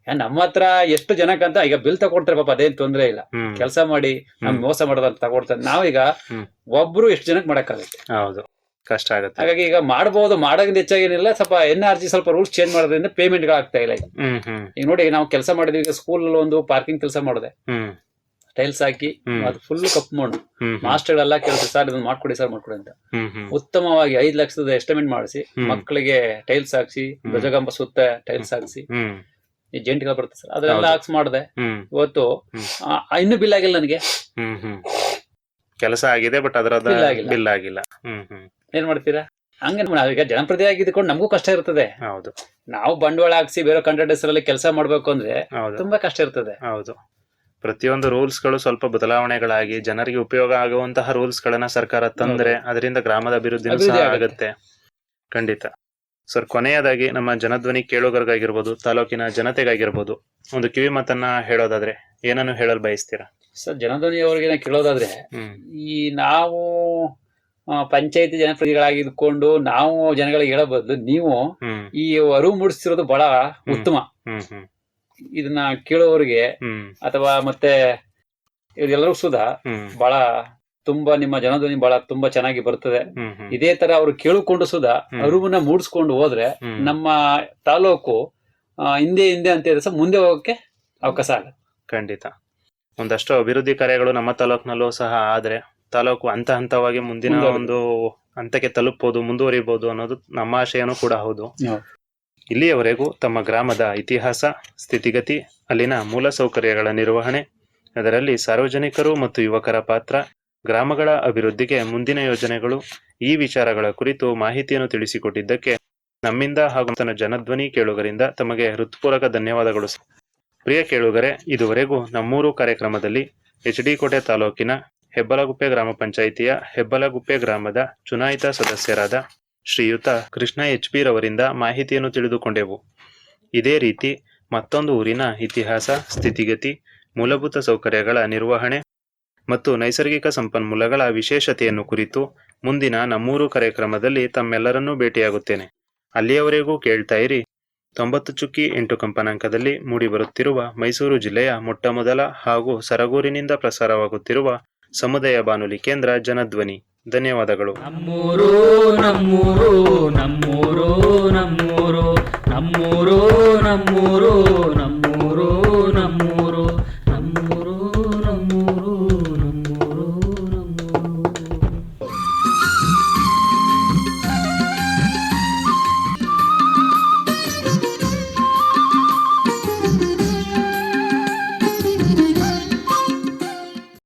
ನಮ್ಮ ಹತ್ರ ಎಷ್ಟು ಜನಕ್ಕಂತ ಈಗ ಬಿಲ್ ತಗೊಳ್ತಾರೆ ಪಾಪ ಅದೇನ್ ತೊಂದ್ರೆ ಇಲ್ಲ. ಕೆಲಸ ಮಾಡಿ ನಮ್ ಮೋಸ ಮಾಡೋದಂತ ತಗೊಡ್ತಾರೆ. ನಾವೀಗ. ಒಬ್ರು ಎಷ್ಟು ಜನಕ್ಕೆ ಮಾಡಕ್ಕಾಗತ್ತೆ ಹೌದು. ಕಷ್ಟ ಆಗುತ್ತೆ. ಹಾಗಾಗಿ ಈಗ ಮಾಡಬಹುದು ಮಾಡೋದ್ರಿಂದ ಹೆಚ್ಚಾಗೇನಿಲ್ಲ. ಸ್ವಲ್ಪ ಎನ್ ಆರ್ ಜಿ ಸ್ವಲ್ಪ ರೂಲ್ಸ್ ಚೇಂಜ್ ಮಾಡೋದ್ರಿಂದ ಪೇಮೆಂಟ್ ಆಗ್ತಾ ಇಲ್ಲ ಈಗ. ನೋಡಿ ನಾವು ಕೆಲಸ ಮಾಡಿದ್ವಿ ಈಗ ಸ್ಕೂಲ್ ಒಂದು ಪಾರ್ಕಿಂಗ್ ಕೆಲಸ ಮಾಡಿದೆ. ಟೈಲ್ಸ್ ಹಾಕಿ. ಅದು ಫುಲ್ ಕಪ್ ಮಾಡ್ ಮಾಸ್ಟರ್ ಎಲ್ಲಾ ಮಾಸ್ಟರ್ಗಳೆಲ್ಲ ಕೆಲಸ ಸರ್ ಇದನ್ನ ಮಾಡ್ಕೊಡಿ ಸರ್ ಮಾಡ್ಕೊಡಿ ಅಂತ. ಉತ್ತಮವಾಗಿ ಐದ್ ಲಕ್ಷದ ಎಸ್ಟಿಮೇಟ್ ಮಾಡಿಸಿ ಮಕ್ಕಳಿಗೆ ಟೈಲ್ಸ್ ಹಾಕ್ಸಿ. ಧ್ವಜಗಂಬ ಸುತ್ತ ಟೈಲ್ಸ್ ಹಾಕ್ಸಿ. ಜೆಂಟ್ಗಳು ಬರುತ್ತೆ ಸರ್. ಅದೆಲ್ಲ. ಹಾಕ್ಸ್ ಮಾಡಿದೆ. ಇವತ್ತು ಇನ್ನು ಬಿಲ್ ಆಗಿಲ್ಲ ನನಗೆ. ಕೆಲಸ ಆಗಿದೆ ಬಟ್ ಅದರದ ಬಿಲ್ ಆಗಿಲ್ಲ. ಏನ್ ಮಾಡ್ತೀರಾ? ಹಂಗೆ ಈಗ ಜನಪ್ರತಿನಿಧಿ ಇದ್ಕೊಂಡು ನಮಗೂ ಕಷ್ಟ ಇರ್ತದೆ. ಹೌದು. ನಾವು ಬಂಡವಾಳ ಹಾಕ್ಸಿ ಬೇರೆ ಕಾಂಟ್ರಾಕ್ಟರ್ಸ್ ಅಲ್ಲಿ ಕೆಲಸ ಮಾಡ್ಬೇಕು ಅಂದ್ರೆ ತುಂಬಾ ಕಷ್ಟ ಇರ್ತದೆ. ಹೌದು. ಪ್ರತಿಯೊಂದು ರೂಲ್ಸ್ಗಳು ಸ್ವಲ್ಪ ಬದಲಾವಣೆಗಳಾಗಿ ಜನರಿಗೆ ಉಪಯೋಗ ಆಗುವಂತಹ ರೂಲ್ಸ್ ಗಳನ್ನ ಸರ್ಕಾರ ತಂದ್ರೆ ಅದರಿಂದ ಗ್ರಾಮದ ಅಭಿವೃದ್ಧಿ ಆಗುತ್ತೆ. ಖಂಡಿತ. ಸರ್ ಕೊನೆಯದಾಗಿ ನಮ್ಮ ಜನಧ್ವನಿ ಕೇಳುಗರಿಗಾಗಿರ್ಬೋದು ತಾಲೂಕಿನ ಜನತೆಗಾಗಿರ್ಬೋದು ಒಂದು ಕಿವಿ ಮಾತನ್ನ ಹೇಳೋದಾದ್ರೆ ಏನನ್ನು ಹೇಳಲು ಬಯಸ್ತೀರಾ? ಸರ್ ಜನಧ್ವನಿ ಅವ್ರಿಗೆ ಕೇಳೋದಾದ್ರೆ ಈ ನಾವು ಪಂಚಾಯತಿ ಜನಪ್ರತಿನಿಧಿಗಳಾಗಿ ಇದ್ಕೊಂಡು ನಾವು ಜನಗಳಿಗೆ ಹೇಳಬಹುದು ಬದಲು ನೀವು ಈ ಅರಿವು ಮೂಡಿಸಿರೋದು ಬಹಳ ಉತ್ತಮ. ಇದನ್ನ ಕೇಳೋರಿಗೆ ಅಥವಾ ಮತ್ತೆ ಎಲ್ಲರೂ ಸುಧಾ ಬಹಳ ತುಂಬಾ ನಿಮ್ಮ ಜನಧ್ವನಿ ಬಹಳ ತುಂಬಾ ಚೆನ್ನಾಗಿ ಬರ್ತದೆ. ಇದೇ ತರ ಅವರು ಕೇಳಿಕೊಂಡು ಸುಧಾ ಹ್ಮ್. ಅರಿವನ್ನ ಮೂಡಿಸ್ಕೊಂಡು ಹೋದ್ರೆ ನಮ್ಮ ತಾಲೂಕು ಹಿಂದೆ ಹಿಂದೆ ಅಂತ ಹೇಳಿದ್ರೆ ಮುಂದೆ ಹೋಗಕ್ಕೆ ಅವಕಾಶ ಆಗುತ್ತೆ. ಖಂಡಿತ. ಒಂದಷ್ಟು ಅಭಿವೃದ್ಧಿ ಕಾರ್ಯಗಳು ನಮ್ಮ ತಾಲೂಕಿನಲ್ಲೂ ಸಹ ಆದ್ರೆ ತಾಲೂಕು ಹಂತ ಹಂತವಾಗಿ ಮುಂದಿನ ಒಂದು ಹಂತಕ್ಕೆ ತಲುಪಬಹುದು ಮುಂದುವರಿಬಹುದು ಅನ್ನೋದು ನಮ್ಮ ಆಶಯನೂ ಕೂಡ ಹೌದು. ಹೌದು. ಇಲ್ಲಿಯವರೆಗೂ ತಮ್ಮ ಗ್ರಾಮದ ಇತಿಹಾಸ ಸ್ಥಿತಿಗತಿ ಅಲ್ಲಿನ ಮೂಲಸೌಕರ್ಯಗಳ ನಿರ್ವಹಣೆ ಅದರಲ್ಲಿ ಸಾರ್ವಜನಿಕರು ಮತ್ತು ಯುವಕರ ಪಾತ್ರ ಗ್ರಾಮಗಳ ಅಭಿವೃದ್ಧಿಗೆ ಮುಂದಿನ ಯೋಜನೆಗಳು ಈ ವಿಚಾರಗಳ ಕುರಿತು ಮಾಹಿತಿಯನ್ನು ತಿಳಿಸಿಕೊಟ್ಟಿದ್ದಕ್ಕೆ ನಮ್ಮಿಂದ ಹಾಗೂ ತನ್ನ ಜನಧ್ವನಿ ಕೇಳುಗರಿಂದ ತಮಗೆ ಹೃತ್ಪೂರ್ವಕ ಧನ್ಯವಾದಗಳು ಪ್ರಿಯ ಕೇಳುಗರೆ, ಇದುವರೆಗೂ ನಮ್ಮೂರು ಕಾರ್ಯಕ್ರಮದಲ್ಲಿ ಎಚ್ ಡಿ ಕೋಟೆ ತಾಲೂಕಿನ ಹೆಬ್ಬಲಗುಪ್ಪೆ ಗ್ರಾಮ ಪಂಚಾಯಿತಿಯ ಹೆಬ್ಬಲಗುಪ್ಪೆ ಗ್ರಾಮದ ಚುನಾಯಿತ ಸದಸ್ಯರಾದ ಶ್ರೀಯುತ ಕೃಷ್ಣ ಎಚ್ ಪಿ ರವರಿಂದ ಮಾಹಿತಿಯನ್ನು ತಿಳಿದುಕೊಂಡೆವು. ಇದೇ ರೀತಿ ಮತ್ತೊಂದು ಊರಿನ ಇತಿಹಾಸ, ಸ್ಥಿತಿಗತಿ, ಮೂಲಭೂತ ಸೌಕರ್ಯಗಳ ನಿರ್ವಹಣೆ ಮತ್ತು ನೈಸರ್ಗಿಕ ಸಂಪನ್ಮೂಲಗಳ ವಿಶೇಷತೆಯನ್ನು ಕುರಿತು ಮುಂದಿನ ನಮ್ಮೂರು ಕಾರ್ಯಕ್ರಮದಲ್ಲಿ ತಮ್ಮೆಲ್ಲರನ್ನೂ ಭೇಟಿಯಾಗುತ್ತೇನೆ. ಅಲ್ಲಿಯವರೆಗೂ ಕೇಳ್ತಾ ಇರಿ. ತೊಂಬತ್ತು ಚುಕ್ಕಿ ಎಂಟು ಕಂಪನಾಂಕದಲ್ಲಿ ಮೂಡಿಬರುತ್ತಿರುವ ಮೈಸೂರು ಜಿಲ್ಲೆಯ ಮೊಟ್ಟಮೊದಲ ಹಾಗೂ ಸರಗೂರಿನಿಂದ ಪ್ರಸಾರವಾಗುತ್ತಿರುವ ಸಮುದಾಯ ಬಾನುಲಿ ಕೇಂದ್ರ ಜನಧ್ವನಿ. ಧನ್ಯವಾದಗಳು. ನಮ್ಮೂರು ನಮ್ಮೂರು ನಮ್ಮೂರು ನಮ್ಮೂರು ನಮ್ಮೂರು ನಮ್ಮೂರು ನಮ್ಮ